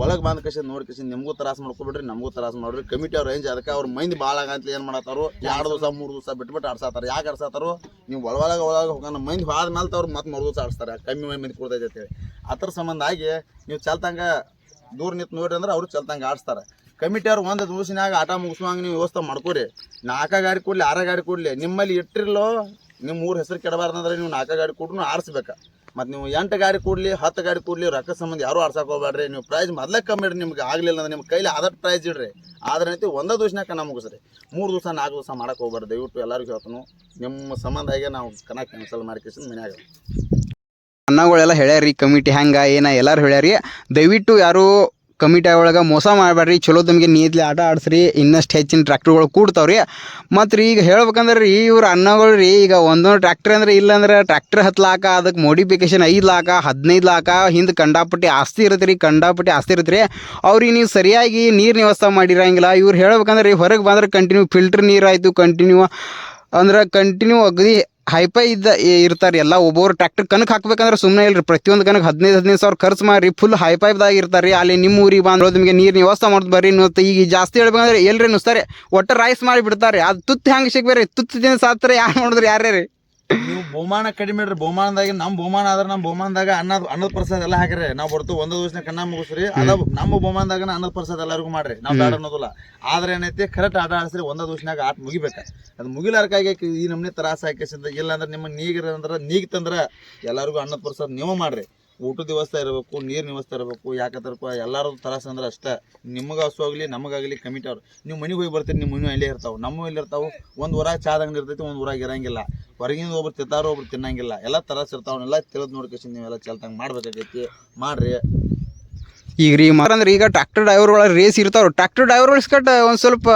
ಒಳಗೆ ಬಂದ ಕಷನ್ ನೋಡಿ ಕಷನ್ ನಿಮಗೂ ತ್ರಾಸ ಮಾಡ್ಕೊಬಿಡ್ರಿ, ನಮಗೂ ತ್ರಾಸ ಮಾಡ್ರಿ. ಕಮಿಟಿ ಅವ್ರ ರೇಂಜ್ ಅದಕ್ಕೆ ಅವ್ರ ಮೈಂದ್ ಭಾಳ ಆಗಂತ ಏನು ಮಾಡತ್ತಾರು? ಎರಡು ದಿವಸ, ಮೂರು ದಿವಸ ಬಿಟ್ಬಿಟ್ಟು ಆಡ್ಸಾತಾರ ಯಾಕೆ ಆಡ್ಸಾತಾರು ನೀವು ಒಳಗ ಒಳಗೆ ಹೋಗೋಣ. ಮೈಂದ್ ಮೇಲೆ ಅವ್ರು ಮತ್ತೆ ಮೂರು ದಿವಸ ಆಡ್ಸ್ತಾರೆ. ಕಮ್ಮಿ ಮಂದಿ ಕೊಡ್ತೈತೆ ಅಂತೇಳಿ. ಸಂಬಂಧ ಆಗಿ ನೀವು ಚಲ್ತಂಗ ದೂರ ನಿಂತು ನೋಡ್ರಿ ಅಂದ್ರೆ ಅವ್ರು ಚಲ್ತಂಗ ಆಡಿಸ್ತಾರೆ. ಕಮಿಟಿ ಅವ್ರು ಒಂದು ದಿವಸನಾಗ ಆಟ ಮುಗಿಸುವಂಗ ನೀವು ವ್ಯವಸ್ಥೆ ಮಾಡ್ಕೊರಿ. ನಾಲ್ಕ ಗಾಡಿ ಕೊಡ್ಲಿ, ಆರ ಗಾಡಿ ಕೊಡ್ಲಿ, ನಿಮ್ಮಲ್ಲಿ ಇಟ್ಟಿರ್ಲೋ ನಿಮ್ಮ ಊರ ಹೆಸರು ಕೆಡಬಾರ್ದಂದ್ರೆ ನೀವು ನಾಲ್ಕ ಗಾಡಿ ಕೊಟ್ಟು ಆರಿಸ್ಬೇಕು. ಮತ್ತು ನೀವು ಎಂಟು ಗಾಡಿ ಕೊಡ್ಲಿ, ಹತ್ತು ಗಾಡಿ ಕೊಡ್ಲಿ ರೊಕ್ಕ ಸಂಬಂಧ ಯಾರು ಆಡ್ಸಕ್ಕೆ ಹೋಗ್ಬೇಡ್ರಿ ನೀವು ಪ್ರೈಸ್ ಮೊದಲೇ ಕಮ್ಮಿ ಇಡ್ರಿ, ನಿಮ್ಗೆ ಆಗಲಿಲ್ಲ ಅಂದ್ರೆ ನಿಮ್ಮ ಕೈಲಿ ಆದಷ್ಟು ಪ್ರೈಸ್ ಇಡ್ರಿ. ಆದ್ರೆ ಐತಿ ಒಂದೇ ದಿವಸನಾಗ ಕಣ ಮುಗಿಸ್ರಿ. ಮೂರು ದಿವಸ, ನಾಲ್ಕು ದಿವಸ ಮಾಡಕ್ಕೆ ಹೋಗ್ಬಾರ್ದು ದಯವಿಟ್ಟು ಎಲ್ಲರಿಗೂ ಹೇಳ್ತಾನು, ನಿಮ್ಮ ಸಂಬಂಧಾಗೆ ನಾವು ಕಣ ಕ್ಯಾನ್ಸಲ್ ಮಾಡ್ಕೇಸಿಂದ ಮನ್ಯಾಗ ಅನ್ನಗಳೆಲ್ಲ ಹೇಳ್ಯಾರಿ ಕಮಿಟಿ ಹ್ಯಾಂಗ ಏನ ಎಲ್ಲಾರು ಹೇಳ್ಯಾರಿ ದಯವಿಟ್ಟು ಯಾರು ಕಮಿಟಿ ಒಳಗೆ ಮೋಸ ಮಾಡಬೇಡ್ರಿ, ಚಲೋ ತಮಗೆ ನೀತ್ಲಿ ಆಟ ಆಡಿಸ್ರಿ, ಇನ್ನಷ್ಟು ಹೆಚ್ಚಿನ ಟ್ರ್ಯಾಕ್ಟರ್ಗಳು ಕೂಡ್ತಾವ್ರಿ. ಮತ್ತು ರೀ ಈಗ ಹೇಳ್ಬೇಕಂದ್ರೆ ರೀ, ಇವ್ರ ಅನ್ನಗಳು ರೀ, ಈಗ ಒಂದೊಂದು ಟ್ರ್ಯಾಕ್ಟರ್ ಅಂದ್ರೆ ಇಲ್ಲಾಂದ್ರೆ ಟ್ರ್ಯಾಕ್ಟರ್ ಹತ್ತು ಲಾಕ ಅದಕ್ಕೆ ಮೋಡಿಫಿಕೇಶನ್ ಐದು ಲಾಕ ಹದಿನೈದು ಲಾಕ ಹಿಂದೆ ಕಂಡಾಪಟ್ಟಿ ಆಸ್ತಿ ಇರುತ್ತೆ ರೀ, ಕಂಡಾಪಟ್ಟಿ ಆಸ್ತಿ ಇರುತ್ತೆ ರೀ. ಅವ್ರಿಗೆ ನೀವು ಸರಿಯಾಗಿ ನೀರು ವ್ಯವಸ್ಥೆ ಮಾಡಿರಂಗಿಲ್ಲ, ಇವ್ರು ಹೇಳ್ಬೇಕಂದ್ರೆ ಹೊರಗೆ ಬಂದ್ರೆ ಕಂಟಿನ್ಯೂ ಫಿಲ್ಟರ್ ನೀರು ಆಯಿತು ಕಂಟಿನ್ಯೂ ಅಂದ್ರೆ ಕಂಟಿನ್ಯೂ ಅಗದಿ ಹೈಫೈ ಇದ್ದ ಇರ್ತಾರೆ. ಎಲ್ಲ ಒಬ್ಬೊಬ್ರು ಟ್ರ್ಯಾಕ್ಟರ್ ಕನಕ್ ಹಾಕ್ಬೇಕಂದ್ರೆ ಸುಮ್ಮನೆ ಇಲ್ರಿ. ಪ್ರತಿಯೊಂದು ಕನಕ್ ಹದಿನೈದು ಹದಿನೈದು ಸಾವಿರ ಖರ್ಚು ಮಾಡಿ ಫುಲ್ ಹೈಫೈದಾಗ ಇರ್ತಾರೆ ರೀ. ಅಲ್ಲಿ ನಿಮ್ಮ ಊರಿಗೆ ಬಂದ್ರೆ ನಿಮಗೆ ನೀರು ವ್ಯವಸ್ಥೆ ಮಾಡೋದು ಬರ್ರಿ. ಮತ್ತು ಈಗ ಜಾಸ್ತಿ ಹೇಳ್ಬೇಕಂದ್ರೆ ಎಲ್ರಿ ನುಸ್ತಾರೆ ಒಟ್ಟು ರೈಸ್ ಮಾಡಿ ಬಿಡ್ತಾರೆ ಅದು ತುತ್ತು ಹೆಂಗೆ ಸಿಗ್ಬೇರಿ ತುತ್ತು ದಿನ ಸಾತ್ರೆ ಯಾರು ನೋಡಿದ್ರೆ ಯಾರೇ ರೀ ನೀವು ಬಹುಮಾನ ಕಡಿಮೆ ಇಡ್ರಿ ಬಹುಮಾನದಾಗ ನಮ್ಮ ಬಹುಮಾನ ಆದ್ರೆ ನಮ್ಮ ಬಹುಮಾನದಾಗ ಅನ್ನದ ಅನ್ನದ ಪ್ರಸಾದ ಎಲ್ಲ ಹಾಕ್ರಿ. ನಾವು ಬರ್ತು ಒಂದು ದಿವಸ ಕಣ್ಣ ಮುಗಿಸ್ರಿ. ಅದ ನಮ್ಮ ಬಹುಮಾನದಾಗ ಅನ್ನದ ಪ್ರಸಾದ ಎಲ್ಲರಿಗೂ ಮಾಡ್ರಿ. ನಾವು ಬೇಡ ಅನ್ನೋದಿಲ್ಲ. ಆದ್ರೆ ಏನೈತಿ ಕರೆಕ್ಟ್ ಆಟ ಆಡಿಸ್ರಿ ಒಂದ ದಿವಸನಾಗ ಆಟ ಮುಗಿಬೇಕ. ಅದು ಮುಗಿಲಾರ್ಕಾಗಿ ಈ ನಮ್ನೆ ತ್ರಾಸ ಹಾಕಿಸಿದ ಇಲ್ಲ ಅಂದ್ರೆ ನಿಮ್ಮ ನೀಗಿರ ಅಂದ್ರೆ ತಂದ್ರೆ ಎಲ್ಲರಿಗೂ ಅನ್ನದ ಪ್ರಸಾದ ನೀವು ಮಾಡ್ರಿ. ಊಟದ ವ್ಯವಸ್ಥೆ ಇರಬೇಕು, ನೀರಿನ ವ್ಯವಸ್ಥೆ ಇರಬೇಕು ಯಾಕಂದ್ರೆ ಎಲ್ಲಾರು ತರಸ ಅಂದ್ರೆ ಅಷ್ಟೇ. ನಿಮಗೆ ಹಸು ಆಗಲಿ ನಮಗಾಗಲಿ ಕಮಿಟಿ ಅವ್ರು. ನೀವು ಮನೆಗೆ ಹೋಗಿ ಬರ್ತೀರಿ, ನಿಮ್ಮ ಮನೆ ಅಲ್ಲೇ ಇರ್ತಾವೆ. ನಮ್ಮ ಇಲ್ಲಿ ಇರ್ತಾವೆ, ಒಂದು ಊರಾಗ ಚಾದ ಅಂಗಡಿ ಇರ್ತೈತಿ, ಒಂದು ಊರಾಗ ಇರಂಗಿಲ್ಲ. ಹೊರಗಿಂದ ಒಬ್ರು ತಿಂತಾರೋ, ಒಬ್ರು ತಿನ್ನಂಗಿಲ್ಲ. ಎಲ್ಲ ತರಾಸ ಇರ್ತಾವನ್ನೆಲ್ಲ ತಿಳಿದು ನೋಡ್ಕೇಸಿ ನೀವೆಲ್ಲ ಚಲ್ತಂಗೆ ಮಾಡ್ಬೇಕಾಗೈತಿ. ಮಾಡ್ರಿ. ಈಗ ರೀ ಮಾರಂದ್ರೆ ಈಗ ಟ್ರ್ಯಾಕ್ಟರ್ ಡ್ರೈವರ್ಗಳ ರೇಸ್ ಇರ್ತಾವ್ರು. ಟ್ರ್ಯಾಕ್ಟರ್ ಡ್ರೈವರ್ ಇಸ್ಕಟ್ ಒಂದು ಸ್ವಲ್ಪ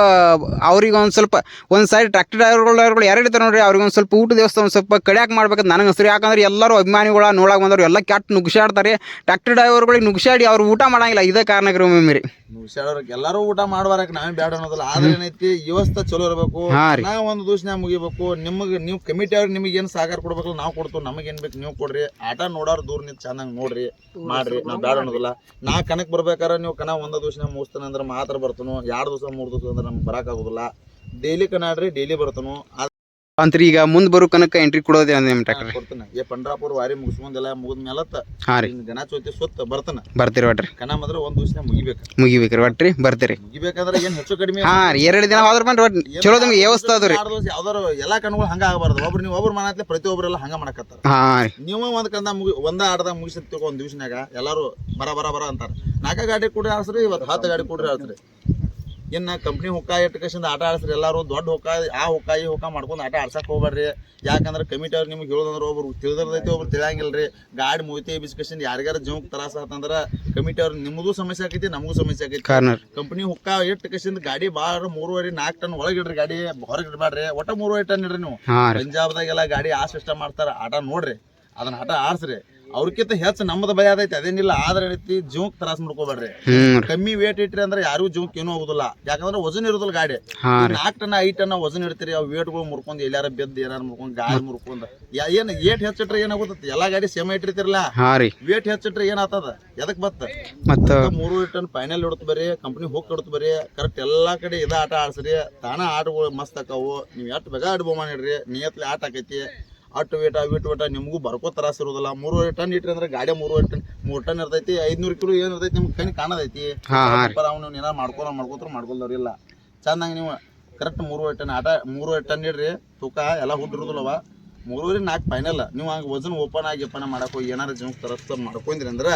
ಅವ್ರಿಗೆ ಒಂದು ಸ್ವಲ್ಪ ಒಂದು ಸೈಡ್ ಟ್ರ್ಯಾಕ್ಟರ್ ಡ್ರೈವರ್ಗಳು ಯಾರು ಇರ್ತಾರೆ ನೋಡ್ರಿ ಅವ್ರಿಗೆ ಒಂದು ಸ್ವಲ್ಪ ಊಟ ದೇವಸ್ಥಾನ ಒಂದು ಸ್ವಲ್ಪ ಕಡಿಯಾಕ ಮಾಡ್ಬೇಕಂತ ನನಗೆ ಅನ್ಸ್ರಿ ಯಾಕಂದ್ರೆ ಎಲ್ಲರೂ ಅಭಿಮಾನಿಗಳ ನೋಡಕ್ಕೆ ಬಂದವ್ರು ಎಲ್ಲ ಕೆಟ್ಟ ನುಗ್ಸಾಡ್ತಾರೆ. ಟ್ರ್ಯಾಕ್ಟರ್ ಡ್ರೈವರ್ಗಳಿಗೆ ನುಗ್ಸಾಡಿ ಅವ್ರು ಊಟ ಮಾಡಂಗಿಲ್ಲ ಇದೇ ಕಾರಣಕ್ಕೆ ರೀ ಒಮ್ಮೆ ರೀ. ಹುಷಾರವ್ರಿಗೆ ಎಲ್ಲರೂ ಊಟ ಮಾಡ್ಬಾರಕ್ಕೆ ನಾವೇ ಬೇಡ ಅನ್ನೋದಿಲ್ಲ. ಆದ್ರೆ ಏನೈತಿ ವ್ಯವಸ್ಥೆ ಚಲೋ ಇರಬೇಕು. ನಾವು ಒಂದು ದಿವಸನ್ಯಾಗ ಮುಗಿಬೇಕು. ನಿಮಗೆ ನೀವು ಕಮಿಟಿ ಅವ್ರಿಗೆ ನಿಮಗೆ ಏನು ಸಹಕಾರ ಕೊಡ್ಬೇಕು ನಾವು ಕೊಡ್ತೇವೆ. ನಮಗೆ ಏನು ಬೇಕು ನೀವು ಕೊಡ್ರಿ. ಆಟ ನೋಡೋರು ದೂರ ನಿಂತು ಚೆನ್ನಾಗಿ ನೋಡ್ರಿ ಮಾಡ್ರಿ. ನಾವು ಬೇಡ ಅನ್ನೋದಿಲ್ಲ. ನಾ ಕನಕ್ ಬರ್ಬೇಕಾರೆ ನೀವು ಕನ ಒಂದ ದಿವಸ ಮುಗಿಸ್ತಾನೆ ಅಂದ್ರೆ ಮಾತ್ರ ಬರ್ತನು. ಎರಡು ದಿವಸ ಮೂರು ದಿವಸ ಅಂದ್ರೆ ನಮ್ಗೆ ಬರೋಕ್ಕಾಗೋದಿಲ್ಲ ಡೈಲಿ ಕನಾಡ್ರಿ ಡೈಲಿ ಬರ್ತಾನು. ಅಂತ್ರಿ ಈಗ ಮುಂದ್ ಬರೋ ಕನಕ ಎಂಟ್ರಿ ಕೊಡೋದೇ ಅಂದ್ರೆ ನಿಮ್ಮ ಟ್ರ್ಯಾಕ್ಟರ್ ಕೊಡ್ತಾನೆ. ಏ ಪಂಡ್ರಾಪುರ ವಾರಿ ಮುಗಿಸ್ಕೊಂಡೆಲ್ಲ ಮುಗಿದ ಮೇಲತ್ತ ಹಾ ರೀ. ಗಣ ಚೌತಿ ಸುತ್ತ ಬರ್ತಾನ. ಬರ್ತೀರಿ ಒಟ್ರಿ. ಕನ ಮಾತ್ರ ಒಂದ್ ದಿವಸ ಮುಗಿಬೇಕು. ಮುಗಿಬೇಕ್ರಿ ಒಟ್ರಿ ಬರ್ತೀರಿ. ಮುಗಿಬೇಕಂದ್ರೆ ಏನ್ ಹೆಚ್ಚು ಕಡಿಮೆ ಹಾ ರೀ ಎರಡು ದಿನ ಹೋದ್ರ ಒಟ್ಟು ಚಲೋ ನಿಮ್ಗೆ ವ್ಯವಸ್ಥೆ ಅದ ರೀ. ಯಾವ್ದಾರು ಎಲ್ಲಾ ಕಣ್ಗಳು ಹಂಗ ಆಗಬಾರ್ದು. ಒಬ್ರು ನೀವು ಒಬ್ರು ಮಾಡತ್ಲೆ ಪ್ರತಿಯೊಬ್ಬರೆಲ್ಲ ಹಂಗ ಮಾಡಕತ್ತಾರ. ಹಾ ರೀ. ನೀವು ಒಂದ್ ಕಂದ ಮುಗಿ ಒಂದ ಆಡ್ದಾಗ ಮುಗಿಸಿರ್ತೀವಿ ಒಂದ್ ದಿವಸನಾಗ ಎಲ್ಲಾರು ಬರ ಬರ ಬರ ಅಂತಾರ. ನಾಲ್ಕ ಗಾಡಿ ಕೊಡ್ರಿ ಆಡ್ಸ್ರಿ ಇವತ್ತು ಹತ್ತು ಗಾಡಿ ಕೊಡ್ರಿ ಆಡ್ಸ್ರಿ. ಇನ್ನ ಕಂಪ್ನಿ ಹುಕ್ಕ ಇಟ್ಕೇಸಿಂದ ಆಟ ಆಡಿಸ್ರಿ ಎಲ್ಲಾರು ದೊಡ್ಡ ಹುಕ್ಕ ಆ ಹುಕ್ಕ ಈ ಹುಕ್ಕ ಮಾಡ್ಕೊಂಡು ಆಟ ಆಡ್ಸಕ್ ಹೋಗ್ಬೇಡ್ರಿ ಯಾಕಂದ್ರೆ ಕಮಿಟಿ ಅವ್ರು ನಿಮ್ಗೆ ಹೇಳೋದಂದ್ರೆ ಒಬ್ರು ತಿಳಿದಿರ್ತೈತಿ ಒಬ್ರು ತಿಳಿಯಂಗಿಲ್ಲ ರೀ ಗಾಡಿ ಮುಗಿತಿ ಬಿಸ್ಕಸಿಂದ ಯಾರಿಗಾರ ಜೀವಕ್ಕೆ ತ್ರಾಸ ಆತಂದ್ರ ಕಮಿಟಿ ಅವ್ರು ನಿಮಗೂ ಸಮಸ್ಯೆ ಆಕೈತಿ ನಮಗೂ ಸಮಸ್ಯೆ ಆಕೈತಿ. ಕಂಪ್ನಿ ಹುಕ್ಕ ಕಸಿಂದ ಗಾಡಿ ಭಾಳ ಮೂರುವರೆ ನಾಲ್ಕು ಟನ್ ಒಳಗೆ ಇಡ್ರಿ ಗಾಡಿ ಹೊರಗೆ ಇಡಬೇಡ್ರಿ ಒಟ್ಟ ಮೂರುವರೆ ಟನ್ ಇಡ್ರಿ ನೀವು. ಪಂಜಾಬ್ದಾಗೆಲ್ಲ ಗಾಡಿ ಆ ಸಿಸ್ಟಮ್ ಮಾಡ್ತಾರ. ಆಟ ನೋಡ್ರಿ. ಅದನ್ನ ಆಟ ಆಡ್ಸ್ರಿ. ಅವ್ರಕ್ಕಿಂತ ಹೆಚ್ಚು ನಮ್ಮದು ಭಯ ಅದೈತಿ ಅದೇನಿಲ್ಲ ಆದ್ರೆ ಏನೈತಿ ಜೂಂಕ್ ತ್ರಾಸ ಮಾಡ್ಕೋಬೇಡ್ರಿ. ಕಮ್ಮಿ ವೇಟ್ ಇಟ್ರಿ ಅಂದ್ರೆ ಯಾರಿಗೂ ಜೂಂಕ್ ಏನೂ ಆಗುದಿಲ್ಲ. ಯಾಕಂದ್ರೆ ವಜನ್ ಇರುದಿಲ್ಲ ಗಾಡಿ. ನಾಲ್ಕ ಟನ್ ಐದು ಟನ್ ವಜನ್ ಇಡ್ತೀರಿ ಅವ್ ವೇಟ್ಗಳು ಮುರ್ಕೊಂಡ್ ಎಲ್ಲಾರ ಬೆದ್ದು ಏನಾರ ಮುರ್ಕೊಂಡ್ ಗಾಡಿ ಮುರ್ಕೊಂಡ್. ಏನ್ ಏಟ್ ಹೆಚ್ಚಿಟ್ರೆ ಏನಾಗುತ್ತೆ ಎಲ್ಲಾ ಗಾಡಿ ಸೇಮ್ ಇಟ್ಟಿರ್ತಿರಲ್ಲ ವೇಟ್ ಹೆಚ್ಚಿಟ್ರೆ ಏನಾಗ್ತದ ಎದಕ್ ಬತ್ತ? ಮತ್ತು ಮೂರು ಟನ್ ಫೈನಲ್ ಇಡತ್ ಬರ್ರಿ ಕಂಪ್ನಿ ಹೋಗಿ ಕಡತ್ ಬರೀ ಕರೆಕ್ಟ್ ಎಲ್ಲಾ ಕಡೆ ಇದ ಆಟ ಆಡ್ಸ್ರಿ. ತಾನ ಆಟಗಳು ಮಸ್ತ್ ಆಕಾವು ನೀವ್ ಎಷ್ಟು ಬೇಗ ಆಡ್ಬೋಮ ಇಡ್ರಿ ನಿಯತ್ಲಿ ಆಟ ಆಕೈತಿ. ಅಟ್ಟು ವೇಟ ವಿಟ್ ವೇಟ ನಿಮಗೂ ಬರ್ಕೋ ತ್ರಾಸ ಇರೋದಿಲ್ಲ. ಮೂರುವರೆ ಟನ್ ಇಟ್ರಿ ಅಂದ್ರೆ ಗಾಡಿ ಮೂರುವರೆ ಟನ್ ಮೂರು ಟನ್ ಇರ್ತೈತಿ ಐದ್ನೂರು ಕಿಲೋ ಏನ್ ಇರ್ತೈತಿ ನಿಮ್ಗೆ ಕಣ್ ಕಾಣದೈತಿ. ಅವ್ನು ಏನಾರ ಮಾಡ್ಕೊಳ ಮಾಡ್ಕೋತ್ರ ಮಾಡ್ಕೊಳ್ದವ್ರಿಲ್ಲ ಚಂದಂಗ ನೀವು ಕರೆಕ್ಟ್ ಮೂರುವರೆ ಟನ್ ಆಟ ಮೂರುವರೆ ಟನ್ ಇಡ್ರಿ ತೂಕ ಎಲ್ಲ ಹುಟ್ಟಿರೋದಿಲ್ಲವ. ಮೂರುವರೆ ನಾಲ್ಕು ಫೈನಲ್ ನೀವು ಹಂಗೆ ವಜನ್ ಓಪನ್ ಆಗಿ ಓಪನ್ ಮಾಡಕ್ ಹೋಗಿ ಏನಾರ ಜೀವಕ್ಕೆ ತರಸ್ತ ಮಾಡ್ಕೊಂಡ್ರಿ ಅಂದ್ರೆ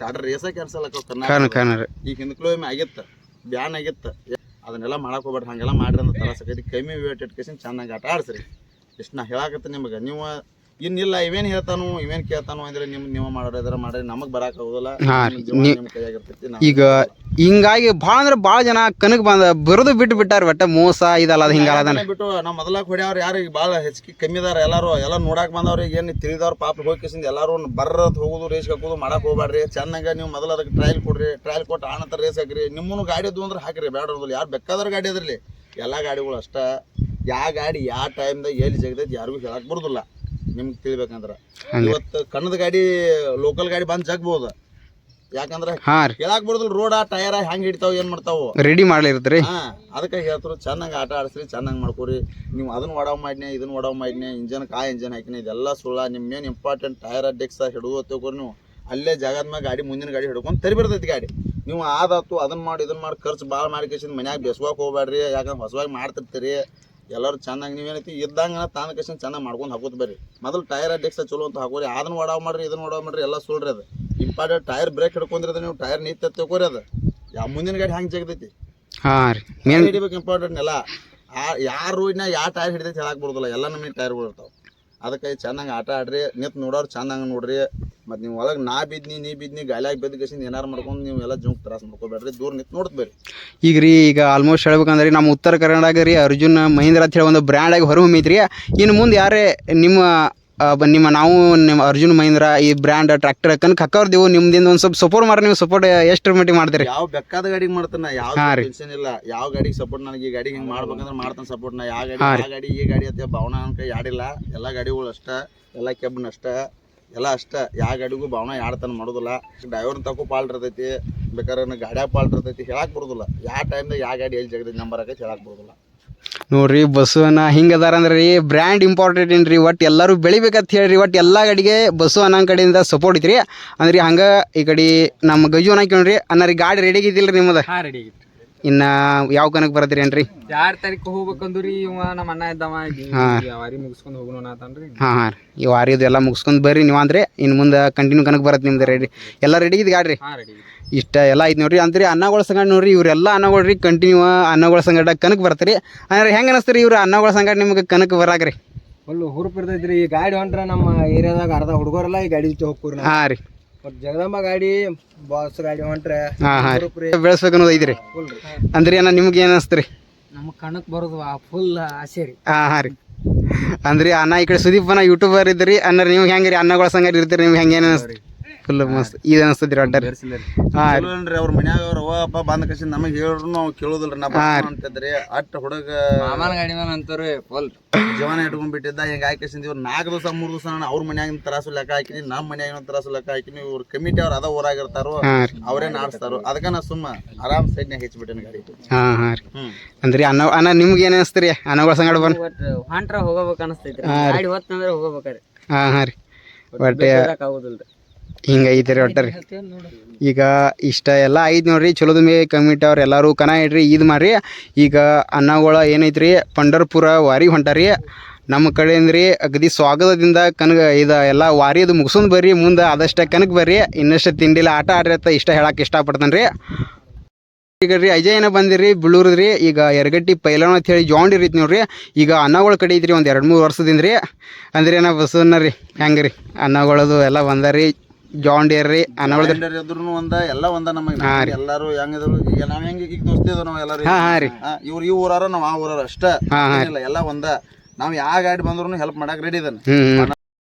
ಟಾಟಾ ರೇಸ ಕ್ಯಾನ್ಸಲ್ ಈಗ ಹಿಂದಕ್ಲೋ ಒಮ್ಮೆ ಆಗಿತ್ತು. ಬ್ಯಾನ್ ಆಗಿತ್ತ. ಅದನ್ನೆಲ್ಲ ಮಾಡಕ್ ಹೋಗ್ಬೇಡ್ರಿ ಹಂಗೆಲ್ಲ ಮಾಡ್ರಿ ಅಂತ ತರ ಸಕೈತಿ ಕಮ್ಮಿ ವೇಟ್ ಇಟ್ಕೇಸಿನ ಚೆನ್ನಾಗಿ ಆಟ ಆಡ್ಸ್ರಿ. ಇಷ್ಟು ನಾ ಹೇಳಾಕತ್ತೆ ನಿಮಗೆ. ನೀವು ಇನ್ನಿಲ್ಲ ಇವೇನು ಹೇಳ್ತಾನು ಇವೇನು ಕೇಳ್ತಾನು ಅಂದ್ರೆ ನಿಮ್ ನೀವು ಮಾಡೋದ್ರ ಮಾಡ್ರಿ. ನಮಗೆ ಬರಾಕ್ ಆಗೋದಿಲ್ಲ. ನಾವ್ ಈಗ ಹಿಂಗಾಗಿ ಭಾಳ ಅಂದ್ರೆ ಭಾಳ ಜನ ಕನಕ್ ಬಂದ ಬರೋದು ಬಿಟ್ಟು ಬಿಟ್ಟಾರ ಒಟ್ಟ ಮೋಸ ಇದಲ್ಲ ಅದು ಹಿಂಗಲ್ಲ ಬಿಟ್ಟು ನಾವು ಮೊದಲಾಗ ಹೊಡ್ಯಾವ್ರು ಯಾರು ಈಗ ಭಾಳ ಹೆಚ್ಚಿಗೆ ಕಮ್ಮಿ ಎಲ್ಲರೂ ಎಲ್ಲಾರು. ಎಲ್ಲ ನೋಡಕ್ ಬಂದವ್ರಿಗೆ ಏನು ತಿಳಿದವ್ರು ಪಾಪ ಹೋಗಿಸಿಂದ ಎಲ್ಲಾರು ಬರ್ರತ್ ಹೋಗುದು ರೇಸ್ ಹಾಕೋದು ಮಾಡಕ್ ಹೋಗ್ಬೇಡ್ರಿ ಚೆನ್ನಾಗ ನೀವು ಮೊದಲ ಅದಕ್ಕೆ ಟ್ರಯಲ್ ಕೊಡ್ರಿ. ಟ್ರಯಲ್ ಕೊಟ್ಟು ಆನಂತರ ರೇಸ್ ಹಾಕ್ರಿ. ನಿಮ್ಮನ್ನು ಗಾಡಿ ಇದ್ವು ಅಂದ್ರೆ ಹಾಕ್ರಿ. ಬೇಡ ಯಾರು ಬೇಕಾದ್ರೆ ಗಾಡಿ ಅದ್ರಲ್ಲಿ. ಎಲ್ಲ ಗಾಡಿಗಳು ಅಷ್ಟ. ಯಾವ ಗಾಡಿ ಯಾವ ಟೈಮ್ದಾಗ ಎಲ್ಲಿ ಜಗದೈತಿ ಯಾರಿಗೂ ಹೇಳಕ್ ಬರುದಿಲ್ಲ. ನಿಮ್ಗೆ ತಿಳಿಬೇಕಂದ್ರ. ಇವತ್ತು ಕಣ್ಣದ ಗಾಡಿ ಲೋಕಲ್ ಗಾಡಿ ಬಂದ್ ಜಗ್ಬೋದು. ಯಾಕಂದ್ರೆ ಹೇಳಕ್ ಬರುದಿಲ್ಲ ರೋಡ ಟಯರ್ ಹೆಂಗ್ ಹಿಡಿತಾವ ಏನ್ ಮಾಡ್ತಾವು. ರೆಡಿ ಮಾಡ್ಲಿರ್ತೀರಿ. ಹಾ ಅದಕ್ಕೆ ಹೇಳ್ತಾರೆ ಚೆನ್ನಾಗಿ ಆಟ ಆಡಿಸ್ರಿ ಚೆನ್ನಾಗಿ ಮಾಡ್ಕೊರಿ. ನೀವು ಅದನ್ನ ಒಡವ್ ಮಾಡಿನಿ ಇದನ್ನ ಒಡವ್ ಮಾಡಿನಿ ಇಂಜನ್ ಕಾ ಇಂಜನ್ ಹಾಕಿನ ಇದೆಲ್ಲ ಸುಳ್ಳ. ನಿಮ್ಮ ಮೇನ್ ಇಂಪಾರ್ಟೆಂಟ್ ಟೈರ್ ಡೆಕ್ಸ ಹಿಡಿದು ತಗೋರಿ ನೀವು. ಅಲ್ಲೇ ಜಾಗದ ಮ್ಯಾಗ ಗಾಡಿ ಮುಂದಿನ ಗಾಡಿ ಹಿಡ್ಕೊಂಡು ತರಿ ಬರ್ತೈತಿ ಗಾಡಿ. ನೀವು ಆದಾತು ಅದನ್ನ ಮಾಡಿ ಇದನ್ನ ಮಾಡಿ ಖರ್ಚು ಭಾಳ ಮಾಡಿ ಕೇಸಿಂದ ಮನ್ಯಾಗ ಬೆಸ್ವಾಕ್ ಹೋಗ್ಬೇಡ್ರಿ ಯಾಕಂದ್ರೆ ಹೊಸವಾಗಿ ಮಾಡ್ತಿರ್ತೀರಿ. ಎಲ್ಲರೂ ಚೆನ್ನಾಗಿ ನೀವೇನೈತಿ ಇದ್ದಂಗ ತಾನ ಕಷ್ಟ ಚೆನ್ನಾಗಿ ಮಾಡ್ಕೊಂಡು ಹಾಕೋದು ಬರ್ರಿ. ಮೊದಲು ಟೈರ್ ಅಡ್ಡಿಕ್ಸ ಚಲೋ ಅಂತ ಹಾಕೋರಿ ಅದನ್ನ ಓಡಾವ್ ಮಾಡ್ರಿ ಇದನ್ನ ಓಡಾವ್ ಮಾಡ್ರಿ ಎಲ್ಲ ಸುಳ್ರಿ ಅದು. ಇಂಪಾರ್ಟೆಂಟ್ ಟೈರ್ ಬ್ರೇಕ್ ಹಿಡ್ಕೊಂಡಿರೋದು ನೀವು ಟೈರ್ ನೀತ್ ತಗೋರಿ ಅದು. ಯಾವ ಮುಂದಿನ ಗಾಡಿ ಹಂಗೆ ಜಗದೈತಿ? ಹಾಂ ರೀ. ಹಿಡಿಬೇಕು ಇಂಪಾರ್ಟೆಂಟ್ ಎಲ್ಲ ಯಾರು ರೋಡ್ನ ಯಾವ ಟೈರ್ ಹಿಡಿದೈತಿ ಹೇಳಕ್ ಬರೋದಿಲ್ಲ ಎಲ್ಲ ನಮಗೆ ಟೈರ್ಗಳು ಇರ್ತಾವ. ಅದಕ್ಕೆ ಚೆನ್ನಾಗಿ ಆಟ ಆಡ್ರಿ, ನಿಂತು ನೋಡೋರು ಚೆನ್ನಾಗಿ ನೋಡ್ರಿ. ಮತ್ತು ನೀವು ಒಳಗೆ ನಾ ಬಿದ್ನಿ, ನೀ ಬಿದ್ನಿ, ಗಾಲಿಯಾಗಿ ಬಿದ್ದು ಕೇಸಿಂದ ಏನಾರು ಮಾಡ್ಕೊಂಡು ನೀವು ಎಲ್ಲ ಜುಂಕ್ ತ್ರಾಸ ಮಾಡ್ಕೋಬೇಡ್ರಿ, ದೂರ ನಿಂತು ನೋಡ್ತ ಬೇರಿ ಈಗ ರೀ, ಈಗ ಆಲ್ಮೋಸ್ಟ್ ಹೇಳ್ಬೇಕಂದ್ರೆ ನಮ್ಮ ಉತ್ತರ ಕರ್ನಾಟಕ ರೀ, ಅರ್ಜುನ್ ಮಹೇಂದ್ರ ಅಂತ ಹೇಳಿ ಒಂದು ಬ್ರ್ಯಾಂಡ್ ಆಗಿ ಹೊರಹೊಮ್ಮೈತ್ರಿ ಇನ್ನು ಮುಂದೆ ಯಾರೇ ನಿಮ್ಮ ಬ- ನಿಮ್ಮ ನಾವು ನಿಮ್ಮ ಅರ್ಜುನ್ ಮಹೇಂದ್ರ ಈ ಬ್ರ್ಯಾಂಡ್ ಟ್ರ್ಯಾಕ್ಟರ್ ಹಾಕೊಂಡು ಕಕ್ಕವ್ರದೇವು ನಿಮ್ದಿಂದ ಒಂದು ಸ್ವಲ್ಪ ಸಪೋರ್ಟ್ ಮಾಡ್ರಿ ನೀವು ಸಪೋರ್ಟ್ ಎಷ್ಟು ಮಟ್ಟಿಗೆ ಮಾಡ್ತೀರಿ. ಯಾವ ಬೇಕಾದ ಗಾಡಿ ಮಾಡ್ತಾನ ಯಾವ ಹಾ ರೀ. ಟೆನ್ಷನ್ ಇಲ್ಲ. ಯಾವ ಗಾಡಿಗೆ ಸಪೋರ್ಟ್ ನನಗೆ ಈ ಗಾಡಿಗೆ ಹಿಂಗೆ ಮಾಡ್ಬೇಕಂದ್ರೆ ಮಾಡ್ತಾನೆ ಸಪೋರ್ಟ್ ನಾ. ಯಾವ ಗಾಡಿ ಹಾ ಆ ಗಾಡಿ ಈ ಗಾಡಿ ಅಂತ ಭಾವನಾ ಅನ್ಕ ಯಾಡಿಲ್ಲ. ಎಲ್ಲ ಗಾಡಿಗಳು ಅಷ್ಟ ಎಲ್ಲ ಕೆಬ್ ಅಷ್ಟ ಎಲ್ಲ ಅಷ್ಟ. ಯಾವ ಗಾಡಿಗೂ ಭಾವನಾ ಯಾಡ್ತಾನ ಮಾಡೋದಿಲ್ಲ. ಡ್ರೈವರ್ ತಕೋ ಪಾಲ್ ಇರ್ತೈತಿ ಬೇಕಾದ್ರೆ ಗಾಡ್ಯಾಗ ಪಾಲ್ ಇರ್ತೈತಿ ಹೇಳಕ್ ಬರೋದಿಲ್ಲ. ಯಾವ ಟೈಮ್ದಾಗ ಯಾವ ಗಾಡಿ ಎಲ್ಲಿ ಜಗದ ನಂಬರ್ ಆಗೈತಿ ಹೇಳಕ್ ಬರೋದಿಲ್ಲ. ನೋಡ್ರಿ ಬಸವನ ಹಿಂಗೆ ಅದಾರ ಅಂದ್ರೆ ರೀ ಬ್ರ್ಯಾಂಡ್ ಇಂಪಾರ್ಟೆಂಟ್ ಏನ್ರಿ ಒಟ್ಟು ಎಲ್ಲರೂ ಬೆಳಿಬೇಕಂತ ಹೇಳ್ರಿ ಒಟ್ಟು ಎಲ್ಲ ಕಡೆಗೆ ಬಸ್ ಅನ್ನೋ ಕಡೆಯಿಂದ ಸಪೋರ್ಟ್ ಐತ್ರಿ. ಅಂದ್ರೆ ಹಂಗೆ ಈ ಕಡೆ ನಮ್ಮ ಗಜು ಅನ್ನಕ್ಕೆ ಅನ್ನರಿ ಅನ್ನ ರೀ ಗಾಡಿ ರೆಡಿ ಆಗಿದ್ದಿಲ್ಲ ರೀ ನಿಮ್ಮದು? ಹಾ ರೆಡಿ ಆಗಿತ್ತು ಇನ್ನು ಯಾವ ಕನಕ್ ಬರತ್ತೀರಿ ಏನ್ರಿ? ಯಾರ ತಾರೀಕು ಹೋಗ್ಬೇಕಂದ್ರಿ ಇವ ನಮ್ಮ ಅಣ್ಣ ಇದ್ದವ ಹಾ. ವಾರಿ ಮುಗಿಸ್ಕೊಂಡು ಹೋಗೋಣ ಅಂತನ್ರಿ ಹಾಂ ಹಾಂ ರೀ. ಈ ವಾರಿದು ಎಲ್ಲ ಮುಗಿಸ್ಕೊಂಡು ಬರ್ರಿ ನೀವು ಅಂದ್ರೆ ಇನ್ನು ಮುಂದೆ ಕಂಟಿನ್ಯೂ ಕನಕ ಬರತ್ತೆ ನಿಮ್ದು ರೆಡಿ ಎಲ್ಲ ರೆಡಿ ಇದೆ ಗಾಡ್ರಿ? ಹಾ ರೆಡಿ ಇಷ್ಟ ಎಲ್ಲ ಐತಿ ನೋಡ್ರಿ. ಅಂದ್ರೆ ಅನ್ನಗಳ ಸಂಗಡ ನೋಡ್ರಿ ಇವರೆಲ್ಲ ಅನ್ನಗಳು ರೀ ಕಂಟಿನ್ಯೂ ಅನ್ನಗಳ ಸಂಗಡ ಕನಕ ಬರ್ತೀರಿ. ಅಂದ್ರೆ ಹೆಂಗೆ ಅನಿಸ್ತೀರಿ ಇವ್ರು ಅನ್ನಗಳ ಸಂಗಡ ನಿಮ್ಗೆ ಕನಕ್ ಬರಾಕ್ರಿ? ಫುಲ್ ಹುರುಪ್ ರೀ ಈ ಗಾಡಿ ಹೊಂಟ್ರೆ ನಮ್ಮ ಏರಿಯಾದಾಗ ಅರ್ಧ ಹುಡುಗರೆಲ್ಲ ಈ ಗಾಡಿ ಜೊತೆ ಹೋಗ್ಕೂರಿ ಹಾಂ ರೀ. ಜಗದಮ್ಮ ಜಗದಂಬ ಗಾಡಿ ಬಾಸ್ ಗಾಡಿ ಹೊಂಟ್ರೆ ಹಾಂ ಹಾಂ ರೀ. ಬೆಳೆಸ್ಬೇಕು ಅನ್ನೋದು ಐತ್ರಿ. ಫುಲ್ ರೀ. ಅಂದ್ರೆ ಏನ ನಿಮ್ಗೆ ಏನು ಅನಿಸ್ತೀರಿ? ನಮ್ಮ ಕಣಕ್ ಬರೋದು ಫುಲ್ ಆಸೆ ರೀ. ಹಾಂ ಹಾಂ ರೀ. ಅಂದ್ರೆ ಅನ್ನ ಈ ಕಡೆ ಸುದೀಪ್ ಅನ್ನ ಯೂಟ್ಯೂಬರ್ ಇದ್ರಿ. ಅಂದ್ರೆ ನಿಮ್ಗೆ ಹೆಂಗೆ ರೀ? ಅನ್ನಗಳ ಸಂಗಡ ಇರ್ತೀರಿ. ನಿಮ್ಗೆ ಹೆಂಗೆ ಏನು ಅನಿಸ್ತೀರಿ ಫುಲ್ ಮಸ್ತ್. ಇದು ಅನಿಸ್ತದ್ರಿ ಒಟ್ಟಾರೆ ಹಾಂ. ಚಲೋನ್ರಿ ಅವ್ರ ಮನ್ಯಾಗ ಅವ್ರ ಅವ್ವ ಅಪ್ಪ ಬಂದ ಕಸಿ ನಮಗೆ ಹೇಳಿದ್ರು ನಾವು ಕೇಳೋದಿಲ್ರಿ. ನಾ ಬರ್ತೀನಿ ಅಂತಿದ್ರಿ. ಅಟ್ಟ ಹುಡುಗ ಮಾಮನ ಗಾಡಿ ಮೇಲೆ ಅಂತಾರ ಫುಲ್ ಜೀವನ ಇಟ್ಕೊಂಡ್ ಬಿಟ್ಟಿದ್ದ ಹಿಂಗ ಕಷ್ಟ ಇವ್ರು ನಾಲ್ಕು ದಿವಸ ಮೂರು ದಿವಸ ನಾನು ಅವ್ರ ಮನ್ಯಾಗಿನ ತರಾಸು ಲೆಕ್ಕ ಹಾಕಿನಿ ನಮ್ಮ ಮನ್ಯಾಗಿನ ತರಾಸು ಲೆಕ್ಕ ಹಾಕಿನಿ. ಇವ್ರ ಕಮಿಟಿ ಅವ್ರು ಅದ ಊರಾಗಿರ್ತಾರೋ ಇರ್ತಾರೋ ಅವರೇ ನಾಡ್ಸ್ತಾರೋ. ಅದಕ್ಕ ನಾ ಸುಮ್ಮ ಆರಾಮ್ ಸೈಡ್ನಾಗ ಹೆಚ್ಚಿಬಿಟ್ಟೇನಿ ಗಾಡಿ. ಹಾಂ ಹಾಂ ರೀ. ಅಂದ್ರಿ ಅನ್ನ ಅನ್ನ ನಿಮ್ಗೆ ಏನು ಅನಿಸ್ತೀರಿ ಅನ್ನಗಳ ಸಂಗಡ ಬಂದು ಹೊಂಟ್ರ ಹೋಗಬೇಕು ಅನಸ್ತೈತ್ರಿ. ಗಾಡಿ ಹೊತ್ತಂದ್ರೆ ಹೋಗ್ಬೇಕ್ರಿ. ಹಾಂ ಹಾಂ ರೀ. ಬಟ್ ಆಗುದಿಲ್ರಿ. ಹಿಂಗೆ ಐತೆ ರೀ ಒಟ್ಟಾರೆ ಈಗ ಇಷ್ಟ ಎಲ್ಲ ಐದು ನೋಡ್ರಿ ಚಲೋದ ಮೇ ಕಮಿಟಿ ಅವ್ರು ಎಲ್ಲರೂ ಕನ ಇಡ್ರಿ ಇದು ಮಾಡ್ರಿ ಈಗ ಅನ್ನಗಳ ಏನೈತ್ರಿ ಪಂಡರ್ಪುರ ವಾರಿ ಹೊಂಟಾರಿ ನಮ್ಮ ಕಡೆಯಿಂದ ರೀ ಅಗದಿ ಸ್ವಾಗತದಿಂದ ಕನಗ ಇದು ಎಲ್ಲ ವಾರಿ ಅದು ಮುಗಿಸೋದು ಬರ್ರಿ ಮುಂದೆ ಆದಷ್ಟು ಕನಕ್ ಬರ್ರಿ. ಇನ್ನಷ್ಟು ತಿಂಡಿಲ್ಲ ಆಟ ಆಡ್ರಿ ಇಷ್ಟ ಹೇಳಕ್ಕೆ ಇಷ್ಟಪಡ್ತಾನೆ ರೀ ಈಗ ರೀ ಅಜಯ್ ಏನ ಬಂದಿರಿ ರೀ ಈಗ ಎರಗಟ್ಟಿ ಪೈಲೋನ್ ಅಂತ ಹೇಳಿ ಜಾಂಡ್ ಇರೈತಿ ನೋಡ್ರಿ. ಈಗ ಅನ್ನಗಳ ಕಡೆ ಐತ್ರಿ ಒಂದು ಎರಡು ಮೂರು ವರ್ಷದಿಂದ ರೀ ಅಂದ್ರೆ ಏನ ಬಸವನ್ನ ರೀ ಹೆಂಗೆ ರೀ ಅನ್ನಗಳದು ಎಲ್ಲ ಬಂದಾರಿ ಜಾಂಡ್ ಏರ್ ರೀ ಅನ್ನಗಳದ ಇದ್ರೂ ಒಂದ ಎಲ್ಲ ಒಂದ ನಮಗೆ ಎಲ್ಲಾರು ಹೆಂಗಿದ್ರು ಈಗ ನಾವ್ ಹೆಂಗ ಈಗ ದೋಸ್ತಿ ಇದಾವ ನಾವ್ ಎಲ್ಲಾರು. ಹಾ, ಹಾಂ ರೀ. ಇವ್ರು ಈ ಊರಾರ ನಾವ್ ಆ ಊರಾರ ಅಷ್ಟ. ಹಾ, ಹಾಂ ಏನಿಲ್ಲ ಎಲ್ಲ ಒಂದ. ನಾವ್ ಯಾವ ಗಾಡಿ ಬಂದ್ರು ಹೆಲ್ಪ್ ಮಾಡಕ್ ರೆಡಿ ಇದನ್ನ ಹ್ಞೂ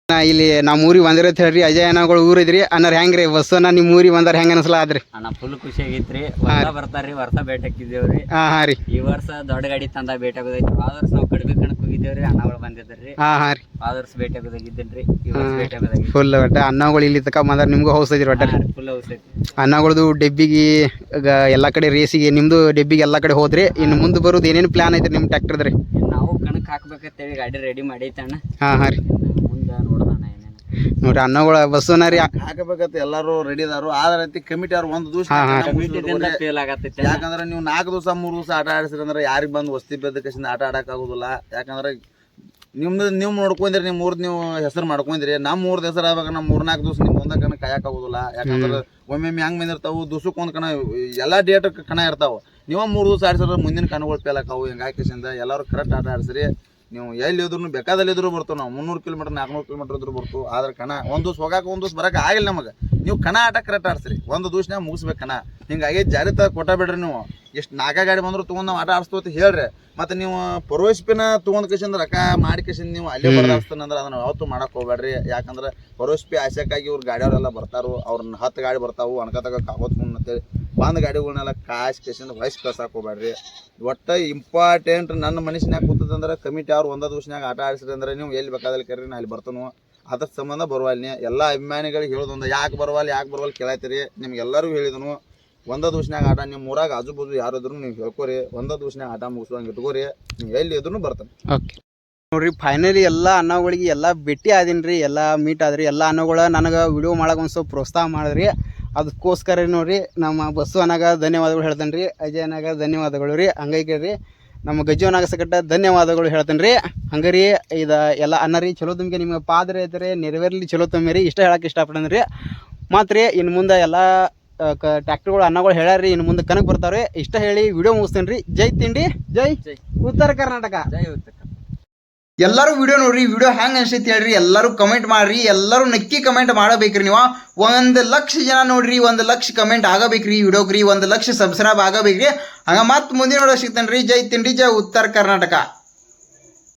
ಹ್ಞೂ ಇಲ್ಲಿ ನಮ್ಮ ಊರಿಗೆ ಬಂದಿರೋ ಹೇಳ್ರಿ ಅಜಯ್ ಅನ್ನಗಳು ಊರು ಇದ್ರಿ. ಅನ್ನೋರು ಹೆಂಗ್ರಿ? ಬಸ್ಸನ್ನ ನಿಮ್ಮ ಊರಿಗೆ ಬಂದಾರ ಹೆಂಗ್ ಅನ್ಸಲ ಆದ್ರಿ ಅಣ್ಣ ಫುಲ್ ಖುಷಿ ಆಗೈತ್ರಿ. ವರ್ಷ ಬರ್ತಾರ್ರಿ ವರ್ಷ ಭೇಟಿ ಹಾಕಿದ್ದೇವ್ರಿ ಹಾಂ ಹಾಂ ರೀ. ಈ ವರ್ಷ ದೊಡ್ಡ ಗಾಡಿ ತಂದ ಭೇಟಿ ಆಗೋದೈತಿ ಆದ ವರ್ಷ ನಾವು ಕಡಿಮೆ ಕಣಕ್ ಹೋಗಿದ್ದೇವ್ರಿ ಅಣ್ಣಗಳು ಬಂದಿದ್ರಿ ಹಾ ಹಾಂ ರೀ. ಆದ ವರ್ಷ ಭೇಟಿ ಆಗೋದಾಗಿದ್ದೇನ್ರಿ. ಈ ವರ್ಷ ಫುಲ್ ಒಟ್ಟ. ಅನ್ನಗಳು ಇಲ್ಲಿ ತಕ ಬಂದಾರ ನಿಮ್ಗೂ ಹೌಸ್ ಐತ್ರಿ ಒಟ್ಟ. ಫುಲ್ ಹೌಸೈತಿ ಅನ್ನಗಳದು ಡೆಬ್ಬಿಗೆ ಎಲ್ಲ ಕಡೆ ರೇಸಿಗೆ ನಿಮ್ದು ಡೆಬ್ಬಿಗೆ ಎಲ್ಲ ಕಡೆ ಹೋದ್ರಿ. ಇನ್ನು ಮುಂದೆ ಬರೋದು ಏನೇನು ಪ್ಲಾನ್ ಐತ್ರಿ ನಿಮ್ಮ ಟ್ಯಾಕ್ಟರ್ದ್ರಿ ನಾವು ಕಣಕ್ ಹಾಕ್ಬೇಕಂತೇಳಿ ಗಾಡಿ ರೆಡಿ ಮಾಡೈತೆ ಅಣ್ಣ. ಹಾ ಹಾಂ ರೀ. ಮುಂದೆ ನೋಡ್ರಿ ಅನ್ನಗಳ ಬಸ್ಸನ್ನ ರೀ. ಹಾಕಬೇಕಂತ ಎಲ್ಲಾರು ರೆಡಿ ಇದಾರು ಆದ್ರ ಐತಿ ಕಮಿಟಿ ಅವ್ರು ಒಂದ್ ದಿವಸ ಅಣ್ಣ. ಯಾಕಂದ್ರೆ ನೀವು ನಾಲ್ಕು ದಿವಸ ಮೂರು ದಿವಸ ಆಟ ಆಡಿಸ್ರಿ ಅಂದ್ರೆ ಯಾರಿಗ್ ಬಂದು ವಸ್ತಿ ಬೆದ್ದ ಕಸಿಂದ ಆಟ ಆಡಕ್ ಆಗುದಿಲ್ಲ. ಯಾಕಂದ್ರೆ ನಿಮ್ದು ನೀವು ನೋಡ್ಕೊಂಡ್ರಿ ನಿಮ್ಮ ಮೂರ್ದು ನೀವು ಹೆಸರು ಮಾಡ್ಕೊಂಡ್ರಿ. ನಮ್ಮ ಮೂರ್ದು ಹೆಸರು ಆಗ್ಬೇಕು ನಮ್ಮ ಮೂರ್ನಾಲ್ಕು ದಿವಸ ನಿಮ್ಮ ಒಂದ ಕಣ ಕಾಯಕ್ ಆಗುದಿಲ್ಲ. ಯಾಕಂದ್ರೆ ಒಮ್ಮೊಮ್ಮೆ ಹೆಂಗ್ ಬಂದಿರ್ತಾವು ದಿವ್ಸಕ್ಕೆ ಒಂದ್ ಕಣ ಎಲ್ಲಾ ಡೇಟ್ ಕಣ ಇರ್ತಾವ. ನೀವು ಮೂರ್ ದಿವಸ ಆಡಿಸಿದ್ರೆ ಮುಂದಿನ ಕಣಗಳು ಹೆಂಗ್ ಹಾಕಿಸಿಂದ ಎಲ್ಲಾರು ಕರೆಕ್ಟ್ ಆಟ ಆಡಿಸ್ರಿ. ನೀವು ಎಲ್ಲಿ ಇದ್ರು ಬೇಕಾದಲ್ಲಿ ಇದ್ರು ಬರ್ತವೆ ನಾವು ಮುನ್ನೂರು ಕಿಲೋಮೀಟರ್ ನಾಲ್ಕುನೂರು ಕಿಲೋಮೀಟರ್ ಇದ್ರು ಬರ್ತು ಆದ್ರೆ ಕಣ ಒಂದು ದಿವಸ ಹೋಗಾಕ ಒಂದು ದಿವಸ ಬರಕ್ಕೆ ಆಗಿಲ್ಲ ನಮಗೆ. ನೀವು ಕಣ ಆಟ ಕರೆಕ್ಟ್ ಆಡ್ಸ್ರಿ. ಒಂದು ದಿವಸನ್ಯಾಗ ಮುಗಿಸ್ಬೇಕು ಕಣ. ಹಿಂಗಾಗಿ ಜಾರಿ ತ ಕೊಟ್ಟ ಬಿಡ್ರಿ ನೀವು. ಎಷ್ಟು ನಾಲ್ಕ ಗಾಡಿ ಬಂದ್ರು ತೊಗೊಂಡು ನಾವು ಆಟ ಅಂತ ಹೇಳ್ರಿ. ಮತ್ತೆ ನೀವು ಪರೋಸ್ಪಿನ ತಗೊಂಡ್ ಕಿಶಿಂದ ರೊಕ್ಕ ಮಾಡಿ ಕಸಿಂದ ನೀವು ಅಲ್ಲೇ ಬಡದಾಡ್ಸ್ತಾನೆ ಅಂದ್ರೆ ಅದನ್ನ ಯಾವತ್ತು ಮಾಡಕ್ ಹೋಗ್ಬೇಡ್ರಿ. ಯಾಕಂದ್ರೆ ಪರೋಸ್ಪಿ ಆಸೆಕ್ಕಾಗಿ ಇವ್ರು ಗಾಡಿಯವರೆಲ್ಲ ಬರ್ತಾರು. ಅವ್ರನ್ನ ಹತ್ತು ಗಾಡಿ ಬರ್ತಾವು ಅನ್ಕತಾಗ ಕಾಗೋತ್ ಅಂತೇಳಿ ಬಂದ್ ಗಾಡಿಗಳನ್ನೆಲ್ಲ ಕಾಯ್ಸಿ ಕೇಸಿಂದ ವಯಸ್ಸು ಕಳ್ಸಕ್ಕೆ ಹೋಗ್ಬೇಡ್ರಿ ಒಟ್ಟು ಇಂಪಾರ್ಟೆಂಟ್ ನನ್ನ ಮನುಷ್ಯನಾಗ ಕೂತದಂದ್ರೆ ಕಮಿಟಿ ಅವ್ರು ಒಂದ ದಿವಸನಾಗ ಆಟ ಆಡಿಸ್ರಿ ಅಂದ್ರೆ ನೀವು ಎಲ್ಲಿ ಬೇಕಾದಲ್ಲಿ ಕರೀರಿ, ನಾ ಅಲ್ಲಿ ಬರ್ತಾನು. ಅದಕ್ಕೆ ಸಂಬಂಧ ಬರುವಲ್ಲಿ ಎಲ್ಲ ಅಭಿಮಾನಿಗಳಿಗೆ ಹೇಳೋದೊಂದು, ಯಾಕೆ ಬರುವಲ್ಲಿ ಯಾಕೆ ಬರುವಲ್ಲಿ ಕೇಳತ್ತೀರಿ. ಎಲ್ಲರೂ ಹೇಳಿದನು. ಒಂದ ದಿವಸನಾಗ ಆಟ ನಿಮ್ಮ ಊರಾಗ ಆಜು ಬಾಜು ಯಾರಿದ್ರು ನೀವು ಹೇಳ್ಕೊರಿ. ಒಂದ ದಿವಸನಾಗ ಆಟ ಮುಗಿಸುವಂಗೆ ಇಟ್ಕೋರಿ. ನೀವು ಎಲ್ಲಿ ಇದ್ರು ಬರ್ತಾನೆ. ಓಕೆ ನೋಡ್ರಿ ಫೈನಲಿ ಎಲ್ಲ ಅನ್ನಗಳಿಗೆ ಎಲ್ಲ ಭೇಟಿ ಆದೀನಿ ರೀ ಎಲ್ಲ ಮೀಟ್ ಆದ್ರಿ. ಎಲ್ಲ ಅನ್ನಗಳ ನನಗೆ ವಿಡಿಯೋ ಮಾಡೋಕೆ ಒಂದು ಸ್ವಲ್ಪ ಪ್ರೋತ್ಸಾಹ ಮಾಡಿದ್ರಿ ಅದಕ್ಕೋಸ್ಕರ ನೋಡಿರಿ ನಮ್ಮ ಬಸ್ಸು ಅನ್ನಾಗ ಧನ್ಯವಾದಗಳು ಹೇಳ್ತೇನೆ ರೀ ಅಜಯ್ ಅನ್ನಾಗ ಧನ್ಯವಾದಗಳು ರೀ. ಹಂಗಾಗಿ ರೀ ನಮ್ಮ ಗಜ್ಜುವನಾಗ ಸಕಟ್ಟ ಸಕಟ ಧನ್ಯವಾದಗಳು ಹೇಳ್ತೇನೆ ರೀ ಹಂಗೆ ರೀ ಇದು ಎಲ್ಲ ಅನ್ನ ರೀ ಚಲೋ ತುಂಬಿಗೆ ನಿಮಗೆ ಪಾದ್ರೆ ಐತ್ರಿ ನೆರವೇರ್ಲಿ ಚಲೋ ತುಂಬಿರಿ ಇಷ್ಟ ಹೇಳಕ್ಕೆ ಇಷ್ಟಪಡ್ತೇನೆ ರೀ. ಮತ್ತು ರೀ ಇನ್ನು ಮುಂದೆ ಎಲ್ಲ ಕ ಟ್ಯಾಕ್ಟ್ರಿಗಳು ಅನ್ನಗಳು ಹೇಳ್ಯಾರ ಇನ್ನು ಮುಂದೆ ಕನಕ್ ಬರ್ತಾವ್ರಿ. ಇಷ್ಟ ಹೇಳಿ ವಿಡಿಯೋ ಮುಗಿಸ್ತೇನೆ ರೀ ಜೈ ತಿಂಡಿ ಜೈ ಜೈ. ಉತ್ತರ ಕರ್ನಾಟಕ. ಜೈ ಉತ್ತಕ ಎಲ್ಲರೂ ವಿಡಿಯೋ ನೋಡ್ರಿ ವಿಡಿಯೋ ಹೆಂಗ್ ಅನ್ಸೈತಿ ಹೇಳ್ರಿ, ಎಲ್ಲರೂ ಕಮೆಂಟ್ ಮಾಡ್ರಿ, ಎಲ್ಲರೂ ನಕ್ಕಿ ಕಮೆಂಟ್ ಮಾಡಬೇಕ್ರಿ ನೀವು. ಒಂದು ಲಕ್ಷ ಜನ ನೋಡ್ರಿ, ಒಂದು ಲಕ್ಷ ಕಮೆಂಟ್ ಆಗಬೇಕ್ರಿ ವಿಡಿಯೋಗ್ರಿ ಒಂದು ಲಕ್ಷ ಸಬ್ಸ್ಕ್ರೈಬ್ ಆಗಬೇಕ್ರಿ. ಹಂಗ ಮತ್ತೆ ಮುಂದಿನ ವಿಡಿಯೋ ಸಿಗ್ತಾನೆ ರೀ ಜೈ ತಿಂಡಿ, ಜೈ ಉತ್ತರ ಕರ್ನಾಟಕ.